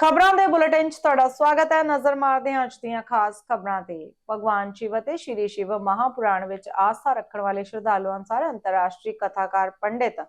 ਖਬਰਾਂ ਦੇ ਬੁਲੇਟਿਨ 'ਚ ਤੁਹਾਡਾ ਸਵਾਗਤ ਹੈ। ਨਜ਼ਰ ਮਾਰਦੇ ਹਾਂ ਅੱਜ ਦੀਆਂ ਖਾਸ ਖਬਰਾਂ ਤੇ। ਭਗਵਾਨ ਸ਼ਿਵ ਅਤੇ ਸ਼੍ਰੀ ਸ਼ਿਵ ਮਹਾਪੁਰਾਣ ਵਿੱਚ ਆਸਥਾ ਰੱਖਣ ਵਾਲੇ ਸ਼ਰਧਾਲੂਆਂ ਅਨੁਸਾਰ ਅੰਤਰਰਾਸ਼ਟਰੀ ਕਥਾਕਾਰ ਪੰਡਿਤ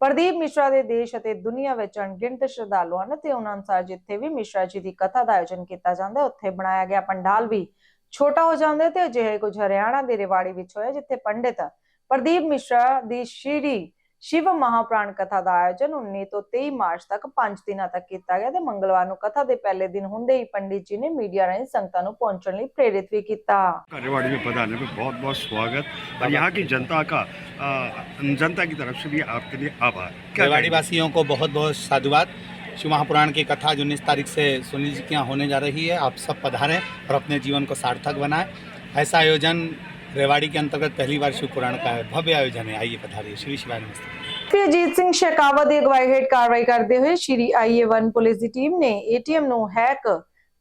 ਪ੍ਰਦੀਪ ਮਿਸ਼ਰਾ ਦੇ ਦੇਸ਼ ਅਤੇ ਦੁਨੀਆ ਵਿੱਚ ਅਣਗਿਣਤ ਸ਼ਰਧਾਲੂ ਹਨ ਤੇ ਉਹਨਾਂ ਅਨੁਸਾਰ ਜਿੱਥੇ ਵੀ ਮਿਸ਼ਰਾ ਜੀ ਦੀ ਕਥਾ ਦਾ ਆਯੋਜਨ ਕੀਤਾ ਜਾਂਦਾ ਹੈ ਉੱਥੇ ਬਣਾਇਆ ਗਿਆ ਪੰਡਾਲ ਵੀ ਛੋਟਾ ਹੋ ਜਾਂਦਾ ਤੇ ਅਜਿਹੇ ਕੁਝ ਹਰਿਆਣਾ ਦੇ ਰਿਵਾੜੀ ਵਿੱਚ ਹੋਇਆ, ਜਿੱਥੇ ਪੰਡਿਤ ਪ੍ਰਦੀਪ ਮਿਸ਼ਰਾ ਦੀ ਸ਼੍ਰੀ ਸ਼ਿਵ ਮਹਾਪ੍ਰਾਣ ਕਥਾ ਦਾ ਆਯੋਜਨ 19 ਤੋਂ 23 ਮਾਰਚ ਤੱਕ 5 ਦਿਨਾਂ ਤੱਕ ਕੀਤਾ ਗਿਆ ਤੇ ਮੰਗਲਵਾਰ ਨੂੰ ਕਥਾ ਦੇ ਪਹਿਲੇ ਦਿਨ ਹੁੰਦੇ ਹੀ ਪੰਡਿਤ ਜੀ ਨੇ ਮੀਡੀਆ ਰਾਹੀਂ ਸੰਗਤਾਂ ਨੂੰ पहुंचने ਲਈ ਪ੍ਰੇਰਿਤ ਵੀ ਕੀਤਾ रेवाड़ी में पधारने में बहुत बहुत स्वागत और यहाँ की जनता का अ, जनता की तरफ से भी आपके लिए आभार क्या रेवाड़ी कहेंगे? वासियों को बहुत बहुत साधुवाद शिव महापुराण की कथा जो उन्नीस तारीख से सुनील जी के यहाँ होने जा रही है आप सब पधारें और अपने जीवन को सार्थक बनाएं ऐसा आयोजन रेवाड़ी के अंतर्गत पहली बार शिव पुराण का है भव्य आयोजन है आइए पधारिए श्री शिवाय नमस्ते ਤੇ ਅਜੀਤ ਸਿੰਘ ਸ਼ੇਕਾਵਤ ਦੀ ਅਗਵਾਈ ਹੇਠ ਕਾਰਵਾਈ ਕਰਦੇ ਹੋਏ ਸ਼੍ਰੀ ਆਈਏ1 ਪੁਲਿਸ ਦੀ ਟੀਮ ਨੇ ਏਟੀਐਮ ਨੂੰ ਹੈਕ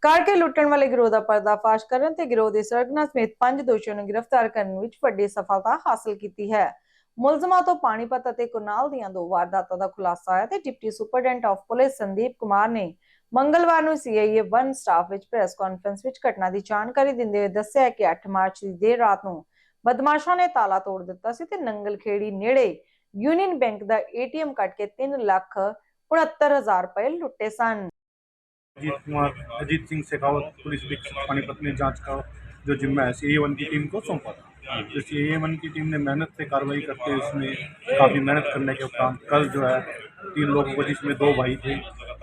ਕਰਕੇ ਲੁੱਟਣ ਵਾਲੇ ਗਿਰੋਹ ਦਾ ਪਰਦਾਫਾਸ਼ ਕਰਨ ਤੇ ਗਿਰੋਹ ਦੇ ਸਰਗਨਾ ਸਮੇਤ ਪੰਜ ਦੋਸ਼ੀਆਂ ਨੂੰ ਗ੍ਰਿਫਤਾਰ ਕਰਨ ਵਿੱਚ ਵੱਡੀ ਸਫਲਤਾ ਹਾਸਲ ਕੀਤੀ ਹੈ ਮੁਲਜ਼ਮਾਂ ਤੋਂ ਪਾਣੀਪਤ ਅਤੇ ਕੁਨਾਲ ਦੀਆਂ ਦੋ ਵਾਰਦਾਤਾਂ ਦਾ ਖੁਲਾਸਾ ਹੋਇਆ ਤੇ deputy superintendent of police Sandeep Kumar ਨੇ ਮੰਗਲਵਾਰ ਨੂੰ ਸੀਆਈਏ 1 ਸਟਾਫ ਵਿੱਚ ਪ੍ਰੈਸ ਕਾਨਫਰੰਸ ਵਿੱਚ ਘਟਨਾ ਦੀ ਜਾਣਕਾਰੀ ਦਿੰਦੇ ਹੋਏ ਦੱਸਿਆ ਕਿ 8 ਮਾਰਚ ਦੀ ਦੇਰ ਰਾਤ ਨੂੰ ਬਦਮਾਸ਼ਾਂ ਨੇ ਤਾਲਾ ਤੋੜ ਦਿੱਤਾ ਸੀ ਤੇ ਨੰਗਲ ਖੇੜੀ ਨੇੜੇ ਯੂਨੀਅਨ ਬੈਂਕ ਦਾ ਏਟੀਐਮ ਕੱਟ ਕੇ 3 ਲੱਖ 69000 ਰੁਪਏ ਲੁੱਟੇ ਸਨ अजीत कुमार अजीत सिंह शेखावत पुलिस अधीक्षक पानीपत ने जांच का जो जिम्मा है सी वन की टीम को सौंपा था तो सी वन की टीम ने मेहनत से कार्रवाई करते हुए इसमें काफ़ी मेहनत करने के उपरांत कल जो है तीन लोगों को जिसमें दो भाई थे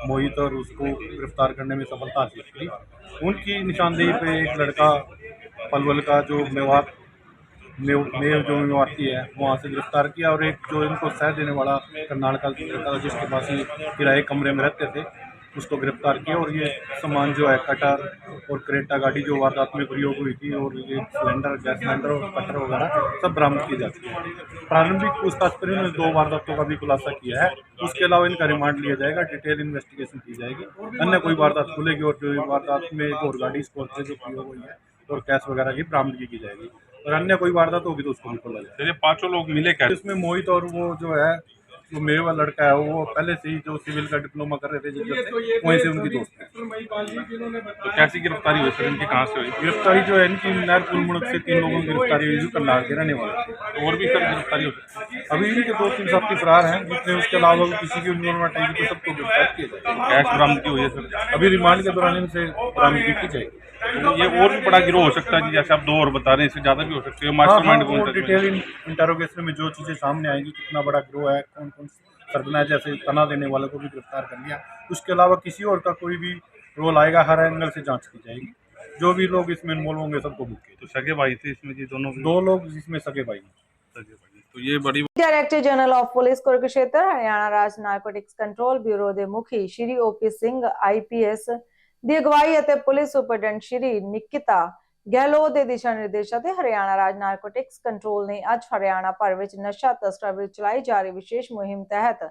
मोहित और उसको गिरफ्तार करने में सफलता हासिल की उनकी निशानदेही पे एक लड़का पलवल का जो मेवात मेव जो मेवाती है, वहाँ से गिरफ़्तार किया और एक जो इनको सह देने वाला करनाल का जिसके पास ही किराए कमरे में रहते थे, उसको गिरफ़्तार किया और ये सामान जो है कटर और क्रेटा गाड़ी जो वारदात में प्रयोग हुई थी और ये सिलेंडर, गैस सिलेंडर और कटर वगैरह सब बरामद किए जा चुके हैं। प्रारंभिक पूछताछ पर इन्होंने दो वारदातों का भी खुलासा किया है। उसके अलावा इनका रिमांड लिया जाएगा, डिटेल इन्वेस्टिगेशन की जाएगी। अन्य कोई वारदात खुलेगी और जो वारदात में एक और गाड़ी स्कोर से जो प्रयोग हुई है और कैश वगैरह की बरामदगी की जाएगी। और अन्य कोई वारदात होगी तो उसको भी खोला जाएगा ये पांचों लोग मिले क्या इसमें मोहित और वो जो है जो मेरे वाला लड़का है वो पहले से ही जो सिविल का डिप्लोमा कर रहे थे जिधर से वहीं से उनकी दोस्त है। तो कैसी गिरफ्तारी हुई सर? इनकी कहाँ से हुई? गिरफ्तारी जो है इनकी नहर पुल मुड़क से तीन लोगों की गिरफ्तारी हुई जो करनाल के रहने वाले तो और भी सर गिरफ्तारी हो अभी इनके दो तीन साथी फरार हैं जितने उसके अलावा भी किसी की इन्वॉल्वमेंट आएगी तो सबको गिरफ़्तार किया जाएगा। कैश बरामदगी हुई है सर? अभी रिमांड के दौरान इनसे बरामदगी की जाएगी। तो ये और भी बड़ा गिरोह हो सकता है जी जैसे आप दो और बता रहे हैं इससे ज़्यादा भी हो सकती है। हाँ मास्टर हाँ माइंड कौन डिटेल इंटरोगेशन में जो चीज़ें सामने आएँगी कितना बड़ा ग्रोह है कौन कौन सरगना है, जैसे तना देने वाले को भी गिरफ्तार कर लिया उसके अलावा किसी और का कोई भी रोल आएगा हर एंगल से जांच की जाएगी जो भी लोग इसमें इन्वॉल्व होंगे सबको बुक किया तो सगे भाई थे इसमें जी दोनों भी दो लोग जिसमें सगे भाई हैं। सगे भाई तो ये बड़ी director general of police Kurukshetra Haryana Raj narcotics control bureau ਦੇ ਮੁਖੀ ਸ਼੍ਰੀ ਓਪੀ ਸਿੰਘ ਆਈਪੀਐਸ ਦੀ ਅਗਵਾਈ ਅਤੇ ਪੁਲਿਸ ਸੁਪਰਡੈਂਟ ਸ਼੍ਰੀ ਨਿਕਿਤਾ ਗਹਿਲੋਤ ਦੇ ਦਿਸ਼ਾ ਨਿਰਦੇਸ਼ਾਂ ਤੇ ਹਰਿਆਣਾ ਰਾਜ ਨਾਰਕੋਟਿਕਸ ਕੰਟਰੋਲ ਨੇ ਅੱਜ ਹਰਿਆਣਾ ਭਰ ਵਿੱਚ ਨਸ਼ਾ ਤਸਕਰਾਂ ਵਿਰੁੱਧ ਚਲਾਈ ਜਾ ਰਹੀ ਵਿਸ਼ੇਸ਼ ਮੁਹਿੰਮ ਤਹਿਤ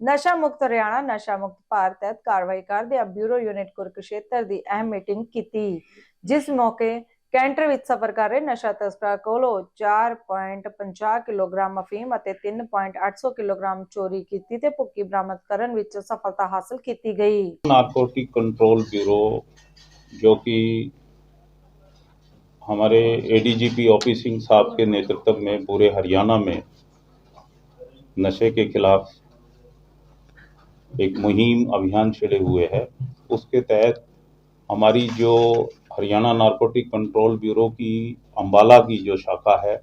ਨਸ਼ਾ ਮੁਕਤ ਹਰਿਆਣਾ, ਨਸ਼ਾ ਮੁਕਤ ਭਾਰਤ ਤਹਿਤ ਕਾਰਵਾਈ ਕਰਦਿਆਂ ਬਿਊਰੋ ਯੂਨਿਟ ਕੁਰਕਸ਼ੇਤਰ ਦੀ ਅਹਿਮ ਮੀਟਿੰਗ ਕੀਤੀ। ਜਿਸ ਮੌਕੇ ਕੈਂਟਰ ਵਿੱਚ ਸਫ਼ਰ ਕਰ ਰਹੇ ਨਸ਼ਾ ਤਸਕਰਾਂ ਕੋਲੋਂ 4.50 ਕਿਲੋਗ੍ਰਾਮ ਅਫੀਮ ਅਤੇ 3.800 ਕਿਲੋਗ੍ਰਾਮ ਚੋਰੀ ਕੀਤੀ ਤੇ ਭੁੱਕੀ ਬਰਾਮਦ ਕਰਨ ਵਿੱਚ ਸਫਲਤਾ ਹਾਸਲ ਕੀਤੀ ਗਈ। ਨਾਰਕੋਟਿਕ ਕੰਟਰੋਲ ਬਿਊਰੋ ਜੋ ਕਿ हमारे एडीजीपी ओपी सिंह साहब के नेतृत्व में पूरे हरियाणा में नशे के खिलाफ एक मुहिम अभियान छिड़े हुए है। उसके तहत हमारी जो हरियाणा नारकोटिक कंट्रोल ब्यूरो की अंबाला की जो शाखा है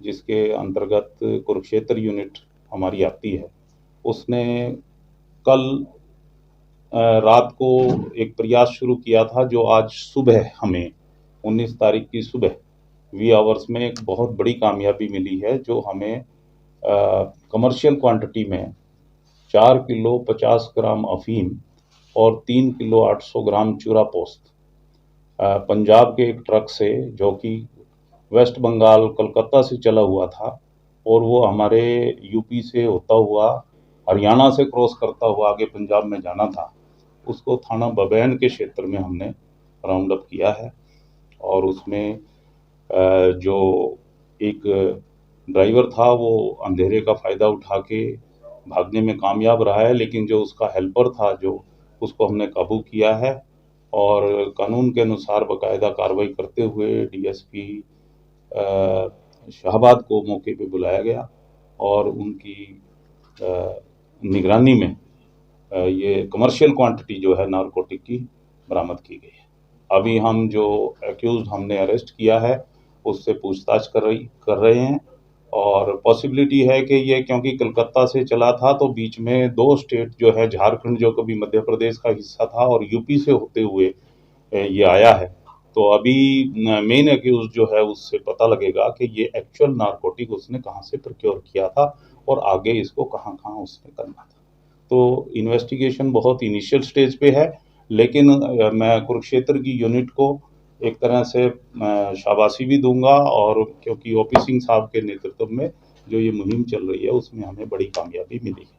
जिसके अंतर्गत कुरुक्षेत्र यूनिट हमारी आती है उसने कल रात को एक प्रयास शुरू किया था जो आज सुबह हमें 19 तारीख की सुबह वी आवर्स में एक बहुत बड़ी कामयाबी मिली है, जो हमें कमर्शियल क्वांटिटी में चार किलो पचास ग्राम अफीम और तीन किलो आठ सौ ग्राम चूरा पोस्त पंजाब के एक ट्रक से, जो कि वेस्ट बंगाल कलकत्ता से चला हुआ था, और वो हमारे यूपी से होता हुआ, हरियाणा से क्रॉस करता हुआ आगे पंजाब में जाना था, उसको थाना बबैन के क्षेत्र में हमने राउंड अप किया है। और उसमें जो एक ड्राइवर था, वो अंधेरे का फ़ायदा उठा के भागने में कामयाब रहा है, लेकिन जो उसका हेल्पर था, जो उसको हमने काबू किया है और कानून के अनुसार बाकायदा कार्रवाई करते हुए डीएसपी शाहबाद को मौके पे बुलाया गया और उनकी निगरानी में ये कमर्शियल क्वांटिटी जो है नारकोटिक की बरामद की गई है। अभी हम जो एक्यूज हमने अरेस्ट किया है, उससे पूछताछ कर रही, कर रहे हैं और पॉसिबिलिटी है कि ये क्योंकि कलकत्ता से चला था तो बीच में दो स्टेट जो है, झारखंड जो कभी मध्य प्रदेश का हिस्सा था और यूपी से होते हुए ये आया है। तो अभी मेन एक्यूज जो है, उससे पता लगेगा कि ये एक्चुअल नारकोटिक उसने कहाँ से प्रोक्योर किया था और आगे इसको कहाँ कहाँ उसने करना था। तो इन्वेस्टिगेशन बहुत इनिशियल स्टेज पे है लेकिन मैं कुरुक्षेत्र की यूनिट को एक तरह से शाबाशी भी दूँगा और क्योंकि ओपी सिंह साहब के नेतृत्व में जो ये मुहिम चल रही है उसमें हमें बड़ी कामयाबी मिली। है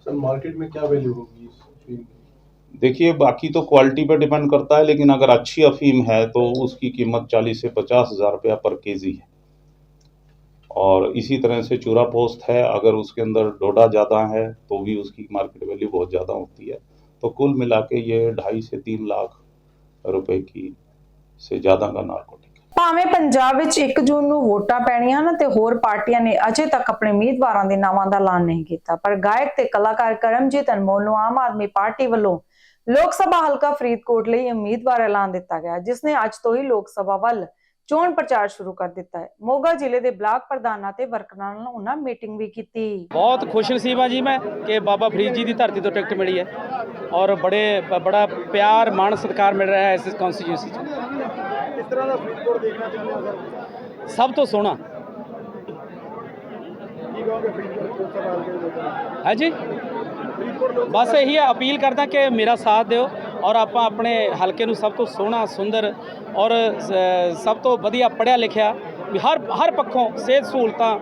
सर मार्केट में क्या वैल्यू होगी की? देखिए बाकी तो क्वालिटी पर डिपेंड करता है लेकिन अगर अच्छी अफीम है तो उसकी कीमत चालीस से पचास हज़ार रुपया पर केजी है। और इसी तरह से चूरा पोस्ट है अगर उसके अंदर डोडा ज़्यादा है तो भी उसकी मार्केट वैल्यू बहुत ज़्यादा होती है। तो कुल मिला के ये ढाई से तीन लाख रुपए की से ज़्यादा का नारकोटिक है ਭਾਵੇਂ ਪੰਜਾਬ ਵਿੱਚ 1 ਜੂਨ ਨੂੰ ਵੋਟਾਂ ਪੈਣੀਆਂ ਹਨ ਤੇ ਹੋਰ ਪਾਰਟੀਆਂ ਨੇ ਅਜੇ ਤੱਕ ਆਪਣੇ ਉਮੀਦਵਾਰਾਂ ਦੇ ਨਾਵਾਂ ਦਾ ਐਲਾਨ ਨਹੀਂ ਕੀਤਾ ਪਰ ਗਾਇਕ ਤੇ ਕਲਾਕਾਰ ਕਰਮਜੀਤ ਅਨਮੋਲ ਨੂੰ ਆਮ ਆਦਮੀ ਪਾਰਟੀ ਵੱਲੋਂ ਲੋਕ ਸਭਾ ਹਲਕਾ ਫਰੀਦਕੋਟ ਲਈ ਉਮੀਦਵਾਰ ਐਲਾਨ ਦਿੱਤਾ ਗਿਆ ਜਿਸ ਨੇ ਅੱਜ ਤੋਂ ਹੀ ਲੋਕ ਸਭਾ ਵੱਲ ਚੋਣ ਪ੍ਰਚਾਰ ਸ਼ੁਰੂ ਕਰ ਦਿੱਤਾ ਹੈ। ਮੋਗਾ ਜ਼ਿਲ੍ਹੇ ਦੇ ਬਲਾਕ ਪ੍ਰਧਾਨਾਂ ਤੇ ਵਰਕਰਾਂ ਨਾਲ ਉਹਨਾਂ ਮੀਟਿੰਗ ਵੀ ਕੀਤੀ। ਬਹੁਤ ਖੁਸ਼ ਨਸੀਬ ਜੀ ਮੈਂ ਕਿ ਬਾਬਾ ਫਰੀਦ ਜੀ ਦੀ ਧਰਤੀ ਤੋਂ ਟਿਕਟ ਮਿਲੀ ਹੈ ਔਰ ਬੜੇ ਬੜਾ ਪਿਆਰ ਮਾਣ ਸਤਿਕਾਰ ਮਿਲ ਰਿਹਾ ਹੈ ਇਸ ਕਨਸਟੀਟਿਊਸੀ ਚ। ਇਸ ਦਾ ਫਰੀਦਕੋਟ ਦੇਖਣਾ ਚਾਹੁੰਦੇ ਸਭ ਤੋਂ ਸੋਹਣਾ। ਕੀ ਕਹੋਗੇ ਫਰੀਦਕੋਟ ਤੋਂ ਸਵਾਲ ਕੇ ਹੈ ਜੀ? ਬਸ ਇਹੀ ਹੈ ਅਪੀਲ ਕਰਦਾ ਕਿ ਮੇਰਾ ਸਾਥ ਦਿਓ। ਔਰ ਆਪਾਂ ਆਪਣੇ ਹਲਕੇ ਨੂੰ ਸਭ ਤੋਂ ਸੋਹਣਾ ਸੁੰਦਰ ਔਰ ਸਭ ਤੋਂ ਵਧੀਆ ਪੜ੍ਹਿਆ ਲਿਖਿਆ ਵੀ ਹਰ ਹਰ ਪੱਖੋਂ ਸਿਹਤ ਸਹੂਲਤਾਂ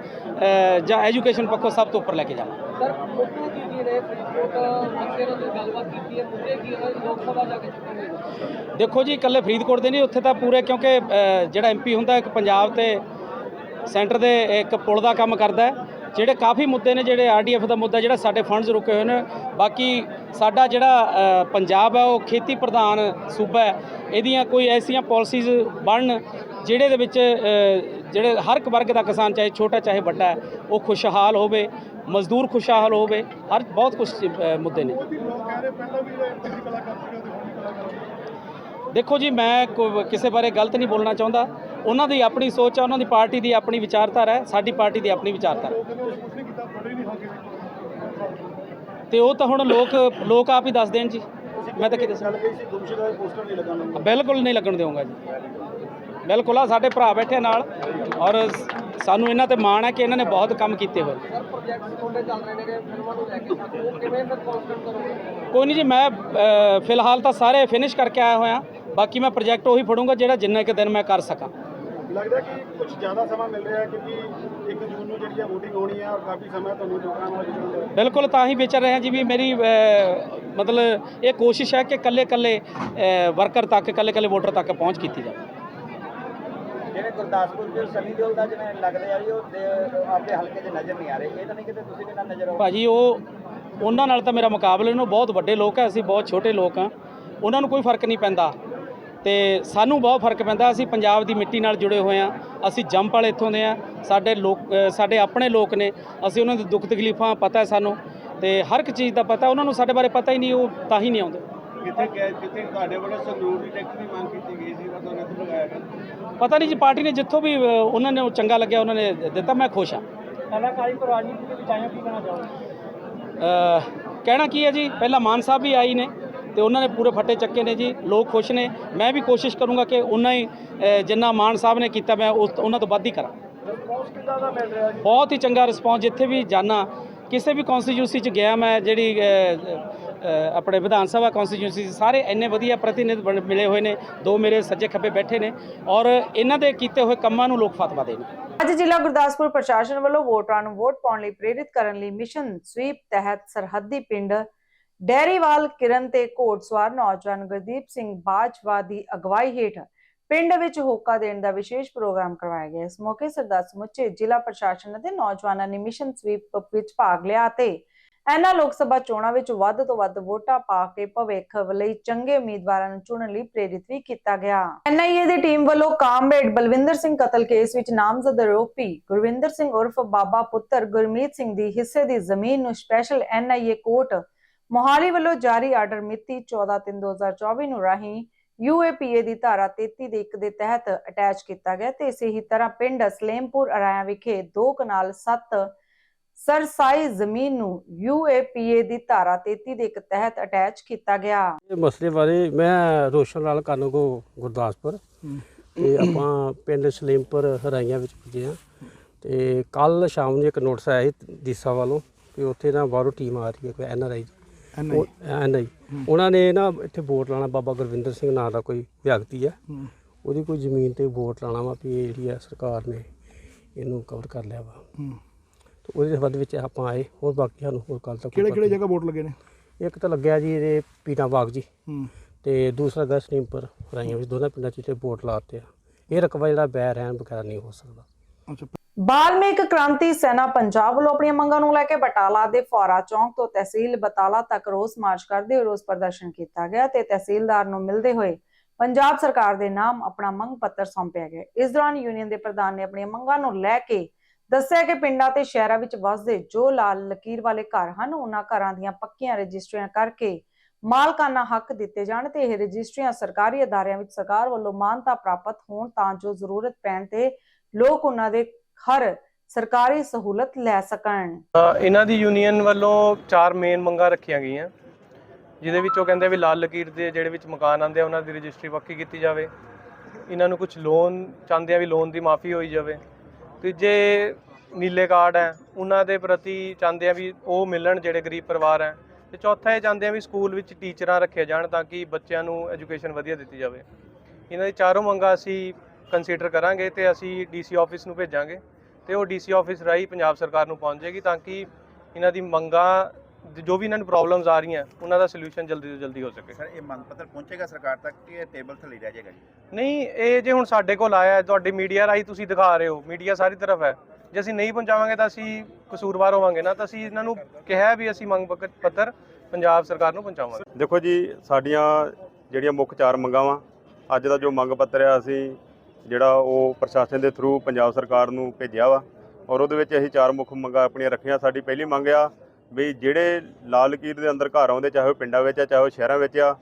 ਜਾਂ ਐਜੂਕੇਸ਼ਨ ਪੱਖੋਂ ਸਭ ਤੋਂ ਉੱਪਰ ਲੈ ਕੇ ਜਾਵਾਂ। ਸਰ ਫੋਟੋ ਕੀ ਕੀ ਰਹੇ ਫਰੀਦਕੋਟ ਬੱਚੇ ਨਾਲ ਗੱਲਬਾਤ ਕੀਤੀ ਹੈ ਮੁੱਦੇ ਕੀ ਹੈ ਲੋਕ ਸਭਾ ਜਾ ਕੇ ਚੁੱਕਾਂਗੇ ਦੇਖੋ ਜੀ ਇਕੱਲੇ ਫਰੀਦਕੋਟ ਦੇ ਨਹੀਂ ਉੱਥੇ ਤਾਂ ਪੂਰੇ ਕਿਉਂਕਿ ਜਿਹੜਾ ਐਮਪੀ ਹੁੰਦਾ ਇੱਕ ਪੰਜਾਬ ਤੇ ਸੈਂਟਰ ਦੇ ਇੱਕ ਪੁਲ ਦਾ ਕੰਮ ਕਰਦਾ ਹੈ। ਜਿਹੜੇ ਕਾਫੀ ਮੁੱਦੇ ਨੇ ਜਿਹੜੇ ਆਰਡੀਐਫ ਦਾ ਮੁੱਦਾ ਜਿਹੜਾ ਸਾਡੇ ਫੰਡਸ ਰੁਕੇ ਹੋਏ ਨੇ। ਬਾਕੀ ਸਾਡਾ ਜਿਹੜਾ ਪੰਜਾਬ ਹੈ, ਉਹ ਖੇਤੀ ਪ੍ਰਧਾਨ ਸੂਬਾ ਹੈ। ਇਹਦੀਆਂ ਕੋਈ ਐਸੀਆਂ ਪਾਲਿਸੀਜ਼ ਬਣਨ ਜਿਹੜੇ ਦੇ ਵਿੱਚ ਜਿਹੜੇ ਹਰ ਇੱਕ ਵਰਗ ਦਾ ਕਿਸਾਨ ਚਾਹੇ ਛੋਟਾ ਚਾਹੇ ਵੱਡਾ ਹੈ, ਉਹ ਖੁਸ਼ਹਾਲ ਹੋਵੇ, ਮਜ਼ਦੂਰ ਖੁਸ਼ਹਾਲ ਹੋਵੇ, ਹਰ ਬਹੁਤ ਕੁਝ ਮੁੱਦੇ ਨੇ। ਦੇਖੋ ਜੀ, ਮੈਂ ਕਿਸੇ ਬਾਰੇ ਗਲਤ ਨਹੀਂ ਬੋਲਣਾ ਚਾਹੁੰਦਾ। ਉਹਨਾਂ ਦੀ ਆਪਣੀ ਸੋਚ ਹੈ ਉਹਨਾਂ ਦੀ ਪਾਰਟੀ ਦੀ ਆਪਣੀ ਵਿਚਾਰਧਾਰਾ ਹੈ, ਸਾਡੀ ਪਾਰਟੀ ਦੀ ਆਪਣੀ ਵਿਚਾਰਧਾਰਾ। ਹੈ। ਤੇ ਉਹ ਤਾਂ ਹੁਣ ਲੋਕ ਲੋਕ ਆਪ ਹੀ ਦੱਸ ਦੇਣ ਜੀ। ਮੈਂ ਤਾਂ ਕਿਤੇ ਬਿਲਕੁਲ ਨਹੀਂ ਲੱਗਣ ਦੇਵਾਂਗਾ ਜੀ। ਬਿਲਕੁਲ ਆ, ਸਾਡੇ ਭਰਾ ਬੈਠੇ ਨਾਲ ਔਰ ਸਾਨੂੰ ਇਹਨਾਂ ਤੇ ਮਾਣ ਹੈ ਕਿ ਇਹਨਾਂ ਨੇ ਬਹੁਤ ਕੰਮ ਕੀਤੇ ਹੋਏ। ਕੋਈ ਨਹੀਂ ਜੀ, ਮੈਂ ਫਿਲਹਾਲ ਤਾਂ ਸਾਰੇ ਫਿਨਿਸ਼ ਕਰਕੇ ਆਇਆ ਹੋਇਆ। ਬਾਕੀ ਮੈਂ ਪ੍ਰੋਜੈਕਟ ਉਹੀ ਫੜੂੰਗਾ ਜਿਹੜਾ ਜਿੰਨਾ ਕੁ ਦਿਨ ਮੈਂ ਕਰ ਸਕਾਂ। ਲੱਗਦਾ ਕਿ ਕੁਝ ਜ਼ਿਆਦਾ ਸਮਾਂ ਮਿਲ ਰਿਹਾ ਹੈ ਕਿਉਂਕਿ 1 ਜੂਨ ਨੂੰ ਜਿਹੜੀ ਹੈ VOTING ਹੋਣੀ ਹੈ ਔਰ ਕਾਫੀ ਸਮਾਂ ਤੁਹਾਨੂੰ ਲੋਕਾਂ ਨਾਲ ਜੁੜਨ ਦਾ ਬਿਲਕੁਲ ਤਾਂ ਹੀ ਵਿਚਰ ਰਹੇ ਹਾਂ ਜੀ ਵੀ ਮੇਰੀ ਮਤਲਬ ਇਹ ਕੋਸ਼ਿਸ਼ ਹੈ ਕਿ ਕੱਲੇ ਕੱਲੇ ਵਰਕਰ ਤੱਕ ਕੱਲੇ ਕੱਲੇ ਵੋਟਰ ਤੱਕ ਪਹੁੰਚ ਕੀਤੀ ਜਾਵੇ। ਜਿਹੜੇ ਗੁਰਦਾਸਪੁਰ ਦੇ ਸਨੀ ਦਿਓਲ ਦਾ ਜਿਵੇਂ ਲੱਗਦੇ ਆ ਜੀ ਉਹ ਆਪਦੇ ਹਲਕੇ 'ਚ ਨਜ਼ਰ ਨਹੀਂ ਆ ਰਹੇ। ਇਹ ਤਾਂ ਨਹੀਂ ਕਿਤੇ ਤੁਸੀਂ ਵੀ ਨਾ ਨਜ਼ਰ ਆਓ। ਭਾਜੀ ਉਹ ਉਹਨਾਂ ਨਾਲ ਤਾਂ ਮੇਰਾ ਮੁਕਾਬਲਾ ਨੂੰ ਬਹੁਤ ਵੱਡੇ ਲੋਕ ਆ ਅਸੀਂ ਬਹੁਤ ਛੋਟੇ ਲੋਕ ਆ। ਉਹਨਾਂ ਨੂੰ ਕੋਈ ਫ਼ਰਕ ਨਹੀਂ ਪੈਂਦਾ। ਤੇ ਸਾਨੂੰ ਬਹੁਤ ਫ਼ਰਕ ਪੈਂਦਾ ਅਸੀਂ ਪੰਜਾਬ ਦੀ ਮਿੱਟੀ ਨਾਲ ਜੁੜੇ ਹੋਏ ਆ ਅਸੀਂ ਜੰਪ ਵਾਲੇ ਇੱਥੋਂ ਦੇ ਆ ਸਾਡੇ ਲੋਕ ਸਾਡੇ ਆਪਣੇ ਲੋਕ ਨੇ ਅਸੀਂ ਉਹਨਾਂ ਦੇ ਦੁੱਖ ਤਕਲੀਫਾਂ ਪਤਾ ਹੈ ਸਾਨੂੰ ਤੇ ਹਰ ਇੱਕ ਚੀਜ਼ ਦਾ ਪਤਾ ਉਹਨਾਂ ਨੂੰ ਸਾਡੇ ਬਾਰੇ ਪਤਾ ਹੀ ਨਹੀਂ ਉਹ ਤਾਂ ਹੀ ਨਹੀਂ ਆਉਂਦੇ। ਕਿੱਥੇ ਕਿੱਥੇ ਤੁਹਾਡੇ ਵੱਲੋਂ ਸੰਗਰੂਰ ਦੀ ਟੈਕਸ ਦੀ ਮੰਗ ਕੀਤੀ ਗਈ ਸੀ ਉਹ ਤੁਹਾਨੂੰ ਇੱਥੇ ਲਗਾਇਆ ਗਿਆ? ਪਤਾ ਨਹੀਂ ਜੀ ਪਾਰਟੀ ਨੇ ਜਿੱਥੋਂ ਵੀ ਉਹਨਾਂ ਨੇ ਉਹ ਚੰਗਾ ਲੱਗਿਆ ਉਹਨਾਂ ਨੇ ਦਿੱਤਾ ਮੈਂ ਖੁਸ਼ ਹਾਂ। ਕਲਾਕਾਰੀ ਤੋਂ ਰਾਜਨੀਤੀ ਦੇ ਵਿੱਚ ਆਇਆ ਕੀ ਕਹਿਣਾ ਚਾਹੋਗੇ? ਅ, ਕਹਿਣਾ ਕੀ ਹੈ ਜੀ ਪਹਿਲਾਂ ਮਾਨ ਸਾਹਿਬ ਵੀ ਆਈ ਨੇ ਤੇ ਉਹਨਾਂ ਨੇ ਪੂਰੇ ਫੱਟੇ ਚੱਕੇ ਨੇ ਜੀ ਲੋਕ ਖੁਸ਼ ਨੇ। ਮੈਂ ਵੀ ਕੋਸ਼ਿਸ਼ ਕਰੂੰਗਾ ਕਿ ਉਹਨਾਂ ਹੀ ਜਿੰਨਾ ਮਾਨ ਸਾਹਿਬ ਨੇ ਕੀਤਾ ਮੈਂ ਉਸ ਉਹਨਾਂ ਤੋਂ ਵੱਧ ਹੀ ਕਰਾਂ। ਰਿਸਪੌਂਸ ਕਿੱਦਾਂ ਦਾ ਮਿਲ ਰਿਹਾ ਜੀ? ਬਹੁਤ ਹੀ ਚੰਗਾ ਰਿਸਪੌਂਸ ਜਿੱਥੇ ਵੀ ਜਾਣਾ ਕਿਸੇ ਵੀ ਕੌਂਸਟੀਟਿਊਂਸੀ 'ਚ ਗਿਆ ਮੈਂ ਜਿਹੜੀ ਆਪਣੇ ਵਿਧਾਨ ਸਭਾ ਕੌਂਸਟੀਟਿਊਂਸੀ 'ਚ ਸਾਰੇ ਇੰਨੇ ਵਧੀਆ ਪ੍ਰਤੀਨਿਧ ਬਣ- ਮਿਲੇ ਹੋਏ ਨੇ ਦੋ ਮੇਰੇ ਸੱਜੇ ਖੱਬੇ ਬੈਠੇ ਨੇ ਔਰ ਇਹਨਾਂ ਦੇ ਕੀਤੇ ਹੋਏ ਕੰਮਾਂ ਨੂੰ ਲੋਕ ਫਤਵਾ ਦੇਣ। ਅੱਜ ਜ਼ਿਲ੍ਹਾ ਗੁਰਦਾਸਪੁਰ ਪ੍ਰਸ਼ਾਸਨ ਵੱਲੋਂ ਵੋਟਰਾਂ ਨੂੰ ਵੋਟ ਪਾਉਣ ਲਈ ਪ੍ਰੇਰਿਤ ਕਰਨ ਲਈ ਮਿਸ਼ਨ ਸਵੀਪ ਤਹਿਤ ਸਰਹੱਦੀ ਪਿੰਡ ਡੈਰੀਵਾਲ ਕਿਰਨ ਤੇ ਘੋੜਸਵਾਰ ਨੌਜਵਾਨ ਗੁਰਦੀਪ ਸਿੰਘ ਬਾਜਵਾ ਦੀ ਅਗਵਾਈ ਹੇਠ ਪਿੰਡ ਵਿੱਚ ਹੋਕਾ ਦੇਣ ਦਾ ਵਿਸ਼ੇਸ਼ ਪ੍ਰੋਗਰਾਮ ਕਰਵਾਇਆ ਗਿਆ। ਇਸ ਮੌਕੇ ਸਰਦਾਰ ਸਮੁੱਚੇ ਜ਼ਿਲ੍ਹਾ ਪ੍ਰਸ਼ਾਸਨ ਅਤੇ ਨੌਜਵਾਨਾਂ ਨੇ ਮਿਸ਼ਨ ਸਵੀਪ ਵਿੱਚ ਭਾਗ ਲਿਆ ਅਤੇ ਇਹਨਾਂ ਲੋਕ ਸਭਾ ਚੋਣਾਂ ਵਿੱਚ ਵੱਧ ਤੋਂ ਵੱਧ ਵੋਟਾਂ ਪਾ ਕੇ ਭਵਿੱਖ ਲਈ ਚੰਗੇ ਉਮੀਦਵਾਰਾਂ ਨੂੰ ਚੁਣਨ ਲਈ ਪ੍ਰੇਰਿਤ ਵੀ ਕੀਤਾ ਗਿਆ। ਐਨਆਈਏ ਦੀ ਟੀਮ ਵੱਲੋਂ ਕਾਮਰੇਡ ਬਲਵਿੰਦਰ ਸਿੰਘ ਕਤਲ ਕੇਸ ਵਿੱਚ ਨਾਮਜ਼ਦ ਆਰੋਪੀ ਗੁਰਵਿੰਦਰ ਸਿੰਘ ਉਰਫ ਬਾਬਾ ਪੁੱਤਰ ਗੁਰਮੀਤ ਸਿੰਘ ਦੀ ਹਿੱਸੇ ਦੀ ਜ਼ਮੀਨ ਨੂੰ ਸਪੈਸ਼ਲ ਐਨਆਈਏ ਕੋਰਟ ਮੋਹਾਲੀ ਵੱਲੋਂ ਜਾਰੀ ਆਰਡਰ ਮਿਤੀ 14/3/2024 ਨੂੰ ਰਾਹੀਂ ਯੂਏਪੀਏ ਦੀ ਧਾਰਾ 33 ਦੇ 1 ਦੇ ਤਹਿਤ ਅਟੈਚ ਕੀਤਾ ਗਿਆ ਤੇ ਇਸੇ ਹੀ ਤਰ੍ਹਾਂ ਪਿੰਡ ਸਲੇਮਪੁਰ ਅਰਾਇਆ ਵਿਖੇ 2 ਕਨਾਲ 7 ਸਰਸਾਈ ਜ਼ਮੀਨ ਨੂੰ ਯੂਏਪੀਏ ਦੀ ਧਾਰਾ 33 ਦੇ 1 ਤਹਿਤ ਅਟੈਚ ਕੀਤਾ ਗਿਆ। ਇਹ ਮਸਲੇ ਬਾਰੇ ਮੈਂ ਰੋਸ਼ਨ ਲਾਲ ਕਾਨੂੰਗੋ ਗੁਰਦਾਸਪੁਰ। ਤੇ ਆਪਾਂ ਪਿੰਡ ਸਲੀਮਪੁਰ ਹਰਾਈਆਂ ਵਿੱਚ ਪੁੱਜੇ ਆ ਤੇ ਕੱਲ ਸ਼ਾਮ ਨੂੰ ਇੱਕ ਨੋਟਿਸ ਆਇਆ ਸੀ ਡੀਸਾ ਵੱਲੋਂ ਕਿ ਉੱਥੇ ਨਾ ਬਾਹਰੋਂ ਟੀਮ ਆ ਰਹੀ ਹੈ ਕੋਈ ਐਨਆਰਆਈ ਐਨਆਈ ਉਹਨਾਂ ਨੇ ਨਾ ਇੱਥੇ ਵੋਟ ਲਾਣਾ ਬਾਬਾ ਗੁਰਵਿੰਦਰ ਸਿੰਘ ਨਾਂ ਦਾ ਕੋਈ ਵਿਅਕਤੀ ਆ। ਉਹਦੀ ਕੋਈ ਜ਼ਮੀਨ ਤੇ ਵੋਟ ਲਾਣਾ ਵਾ ਵੀ ਇਹ ਜਿਹੜੀ ਆ ਸਰਕਾਰ ਨੇ ਇਹਨੂੰ ਕਵਰ ਕਰ ਲਿਆ ਵਾ। ਤੇ ਉਹਦੇ ਸੰਬੰਧ ਵਿੱਚ ਆਪਾਂ ਆਏ ਹੋਰ ਬਾਕੀ ਸਾਨੂੰ ਹੋਰ ਕੱਲ ਤੱਕ ਕਿਹੜੇ ਕਿਹੜੇ ਜਗ੍ਹਾ ਵੋਟ ਲੱਗੇ ਨੇ? ਇੱਕ ਤਾਂ ਲੱਗਿਆ ਜੀ ਇਹਦੇ ਪੀਣਾ ਬਾਗ ਜੀ। ਹੂੰ। ਤੇ ਦੂਸਰਾ ਗਾ ਸਨੀਮਪੁਰ ਰਾਈਆਂ ਵਿੱਚ ਦੋਨਾਂ ਪਿੰਡਾਂ 'ਚ ਇੱਥੇ ਵੋਟ ਲਾਤੇ ਆ। ਇਹ ਰਕਬਾ ਜਿਹੜਾ ਬੈ ਰਹਿਣ ਬਗੈਰ ਨਹੀਂ ਹੋ ਸਕਦਾ। ਅੱਛਾ। ਬਾਲਮੀਕ ਕ੍ਰਾਂਤੀ ਸੈਨਾ ਪੰਜਾਬ ਵੱਲੋਂ ਆਪਣੀਆਂ ਮੰਗਾਂ ਨੂੰ ਲੈ ਕੇ ਬਟਾਲਾ ਦੇ ਫੌਰਾ ਚੌਂਕ ਤੋਂ ਤਹਿਸੀਲ ਬਟਾਲਾ ਤੱਕ ਰੋਸ ਮਾਰਚ ਕਰਦੇ ਹੋਏ ਰੋਸ ਪ੍ਰਦਰਸ਼ਨ ਕੀਤਾ ਗਿਆ ਤੇ ਤਹਿਸੀਲਦਾਰ ਨੂੰ ਮਿਲਦੇ ਹੋਏ ਪੰਜਾਬ ਸਰਕਾਰ ਦੇ ਨਾਮ ਆਪਣਾ ਮੰਗ ਪੱਤਰ ਸੌਂਪਿਆ ਗਿਆ। ਇਸ ਦੌਰਾਨ ਯੂਨੀਅਨ ਦੇ ਪ੍ਰਧਾਨ ਨੇ ਆਪਣੀਆਂ ਮੰਗਾਂ ਨੂੰ ਲੈ ਕੇ ਦੱਸਿਆ ਕਿ ਪਿੰਡਾਂ ਤੇ ਸ਼ਹਿਰਾਂ ਵਿੱਚ ਵਸਦੇ ਜੋ ਲਾਲ ਲਕੀਰ ਵਾਲੇ ਘਰ ਹਨ, ਉਹਨਾਂ ਘਰਾਂ ਦੀਆਂ ਪੱਕੀਆਂ ਰਜਿਸਟਰੀਆਂ ਕਰਕੇ ਮਾਲਕਾਨਾ ਹੱਕ ਦਿੱਤੇ ਜਾਣ ਤੇ ਇਹ ਰਜਿਸਟਰੀਆਂ ਸਰਕਾਰੀ ਅਦਾਰਿਆਂ ਵਿੱਚ ਸਰਕਾਰ ਵੱਲੋਂ ਮਾਨਤਾ ਪ੍ਰਾਪਤ ਹੋਣ ਤਾਂ ਜੋ ਜ਼ਰੂਰਤ ਪੈਣ ਤੇ ਲੋਕ ਉਹਨਾਂ ਦੇ ਹਰ ਸਰਕਾਰੀ ਸਹੂਲਤ ਲੈ ਸਕਣ। ਇਹਨਾਂ ਦੀ ਯੂਨੀਅਨ ਵੱਲੋਂ ਚਾਰ ਮੇਨ ਮੰਗਾਂ ਰੱਖੀਆਂ ਗਈਆਂ। ਜਿਹਦੇ ਵਿੱਚੋਂ ਕਹਿੰਦੇ ਵੀ ਲਾਲ ਲਕੀਰ ਦੇ ਜਿਹੜੇ ਵਿੱਚ ਮਕਾਨ ਆਉਂਦੇ ਆ, ਉਹਨਾਂ ਦੀ ਰਜਿਸਟਰੀ ਪੱਕੀ ਕੀਤੀ ਜਾਵੇ। ਇਹਨਾਂ ਨੂੰ ਕੁਝ ਲੋਨ ਚਾਹੁੰਦੇ ਆ ਵੀ ਲੋਨ ਦੀ ਮਾਫੀ ਹੋਈ ਜਾਵੇ। ਤੀਜੇ ਨੀਲੇ ਕਾਰਡ ਹੈ, ਉਹਨਾਂ ਦੇ ਪ੍ਰਤੀ ਚਾਹੁੰਦੇ ਆ ਵੀ ਉਹ ਮਿਲਣ ਜਿਹੜੇ ਗਰੀਬ ਪਰਿਵਾਰ ਹੈ। ਤੇ ਚੌਥਾ ਇਹ ਚਾਹੁੰਦੇ ਆ ਵੀ ਸਕੂਲ ਵਿੱਚ ਟੀਚਰਾਂ ਰੱਖੇ ਜਾਣ ਤਾਂ ਕਿ ਬੱਚਿਆਂ ਨੂੰ ਐਜੂਕੇਸ਼ਨ ਵਧੀਆ ਦਿੱਤੀ ਜਾਵੇ। ਇਹਨਾਂ ਦੀ ਚਾਰੋਂ ਮੰਗਾਂ ਅਸੀਂ ਕੰਸੀਡਰ ਕਰਾਂਗੇ ਤੇ ਅਸੀਂ ਡੀਸੀ ਆਫਿਸ ਨੂੰ ਭੇਜਾਂਗੇ ਤੇ ਉਹ ਡੀਸੀ ਆਫਿਸ ਰਾਹੀਂ ਪੰਜਾਬ ਸਰਕਾਰ ਨੂੰ ਪਹੁੰਚ ਜਾਏਗੀ ਤਾਂ ਕਿ ਇਹਨਾਂ ਦੀ ਮੰਗਾਂ ਜੋ ਵੀ ਇਹਨਾਂ ਨੂੰ ਪ੍ਰੋਬਲਮਸ ਆ ਰਹੀਆਂ ਉਹਨਾਂ ਦਾ ਸੋਲੂਸ਼ਨ ਜਲਦੀ ਤੋਂ ਜਲਦੀ ਹੋ ਸਕੇ। ਸਰ ਇਹ ਮੰਗ ਪੱਤਰ ਪਹੁੰਚੇਗਾ ਸਰਕਾਰ ਤੱਕ ਕਿ ਇਹ ਟੇਬਲ ਥੱਲੇ ਰਹਿ ਜਾਏਗਾ ਜੀ? ਨਹੀਂ ਇਹ ਜੇ ਹੁਣ ਸਾਡੇ ਕੋਲ ਆਇਆ ਹੈ, ਤੁਹਾਡੀ ਮੀਡੀਆ ਰਾਹੀਂ ਤੁਸੀਂ ਦਿਖਾ ਰਹੇ ਹੋ ਮੀਡੀਆ ਸਾਰੀ ਤਰਫ ਹੈ। ਜੇ ਅਸੀਂ ਨਹੀਂ ਪਹੁੰਚਾਵਾਂਗੇ ਤਾਂ ਅਸੀਂ ਕਸੂਰਵਾਰ ਹੋਵਾਂਗੇ ਨਾ ਤਾਂ ਅਸੀਂ ਇਹਨਾਂ ਨੂੰ ਕਿਹਾ ਵੀ ਅਸੀਂ ਮੰਗ ਪੱਤਰ ਪੰਜਾਬ ਸਰਕਾਰ ਨੂੰ ਪਹੁੰਚਾਵਾਂਗੇ। ਦੇਖੋ ਜੀ ਸਾਡੀਆਂ ਜਿਹੜੀਆਂ ਮੁੱਖ ਚਾਰ ਮੰਗਾਂ ਵਾ ਅੱਜ ਦਾ ਜੋ ਮੰਗ ਪੱਤਰ ਆ ਅਸੀਂ ਜਿਹੜਾ ਉਹ ਪ੍ਰਸ਼ਾਸਨ ਦੇ ਥਰੂ ਪੰਜਾਬ ਸਰਕਾਰ ਨੂੰ ਭੇਜਿਆ ਵਾ ਔਰ ਉਹਦੇ ਵਿੱਚ ਅਸੀਂ ਚਾਰ ਮੁੱਖ ਮੰਗਾਂ ਆਪਣੀਆਂ ਰੱਖੀਆਂ। ਸਾਡੀ ਪਹਿਲੀ ਮੰਗ ਆ ਵੀ ਜਿਹੜੇ ਲਾਲ ਲਕੀਰ ਦੇ ਅੰਦਰ ਘਰ ਆਉਂਦੇ, ਚਾਹੇ ਉਹ ਪਿੰਡਾਂ ਵਿੱਚ ਆ, ਚਾਹੇ ਉਹ ਸ਼ਹਿਰਾਂ ਵਿੱਚ ਆ,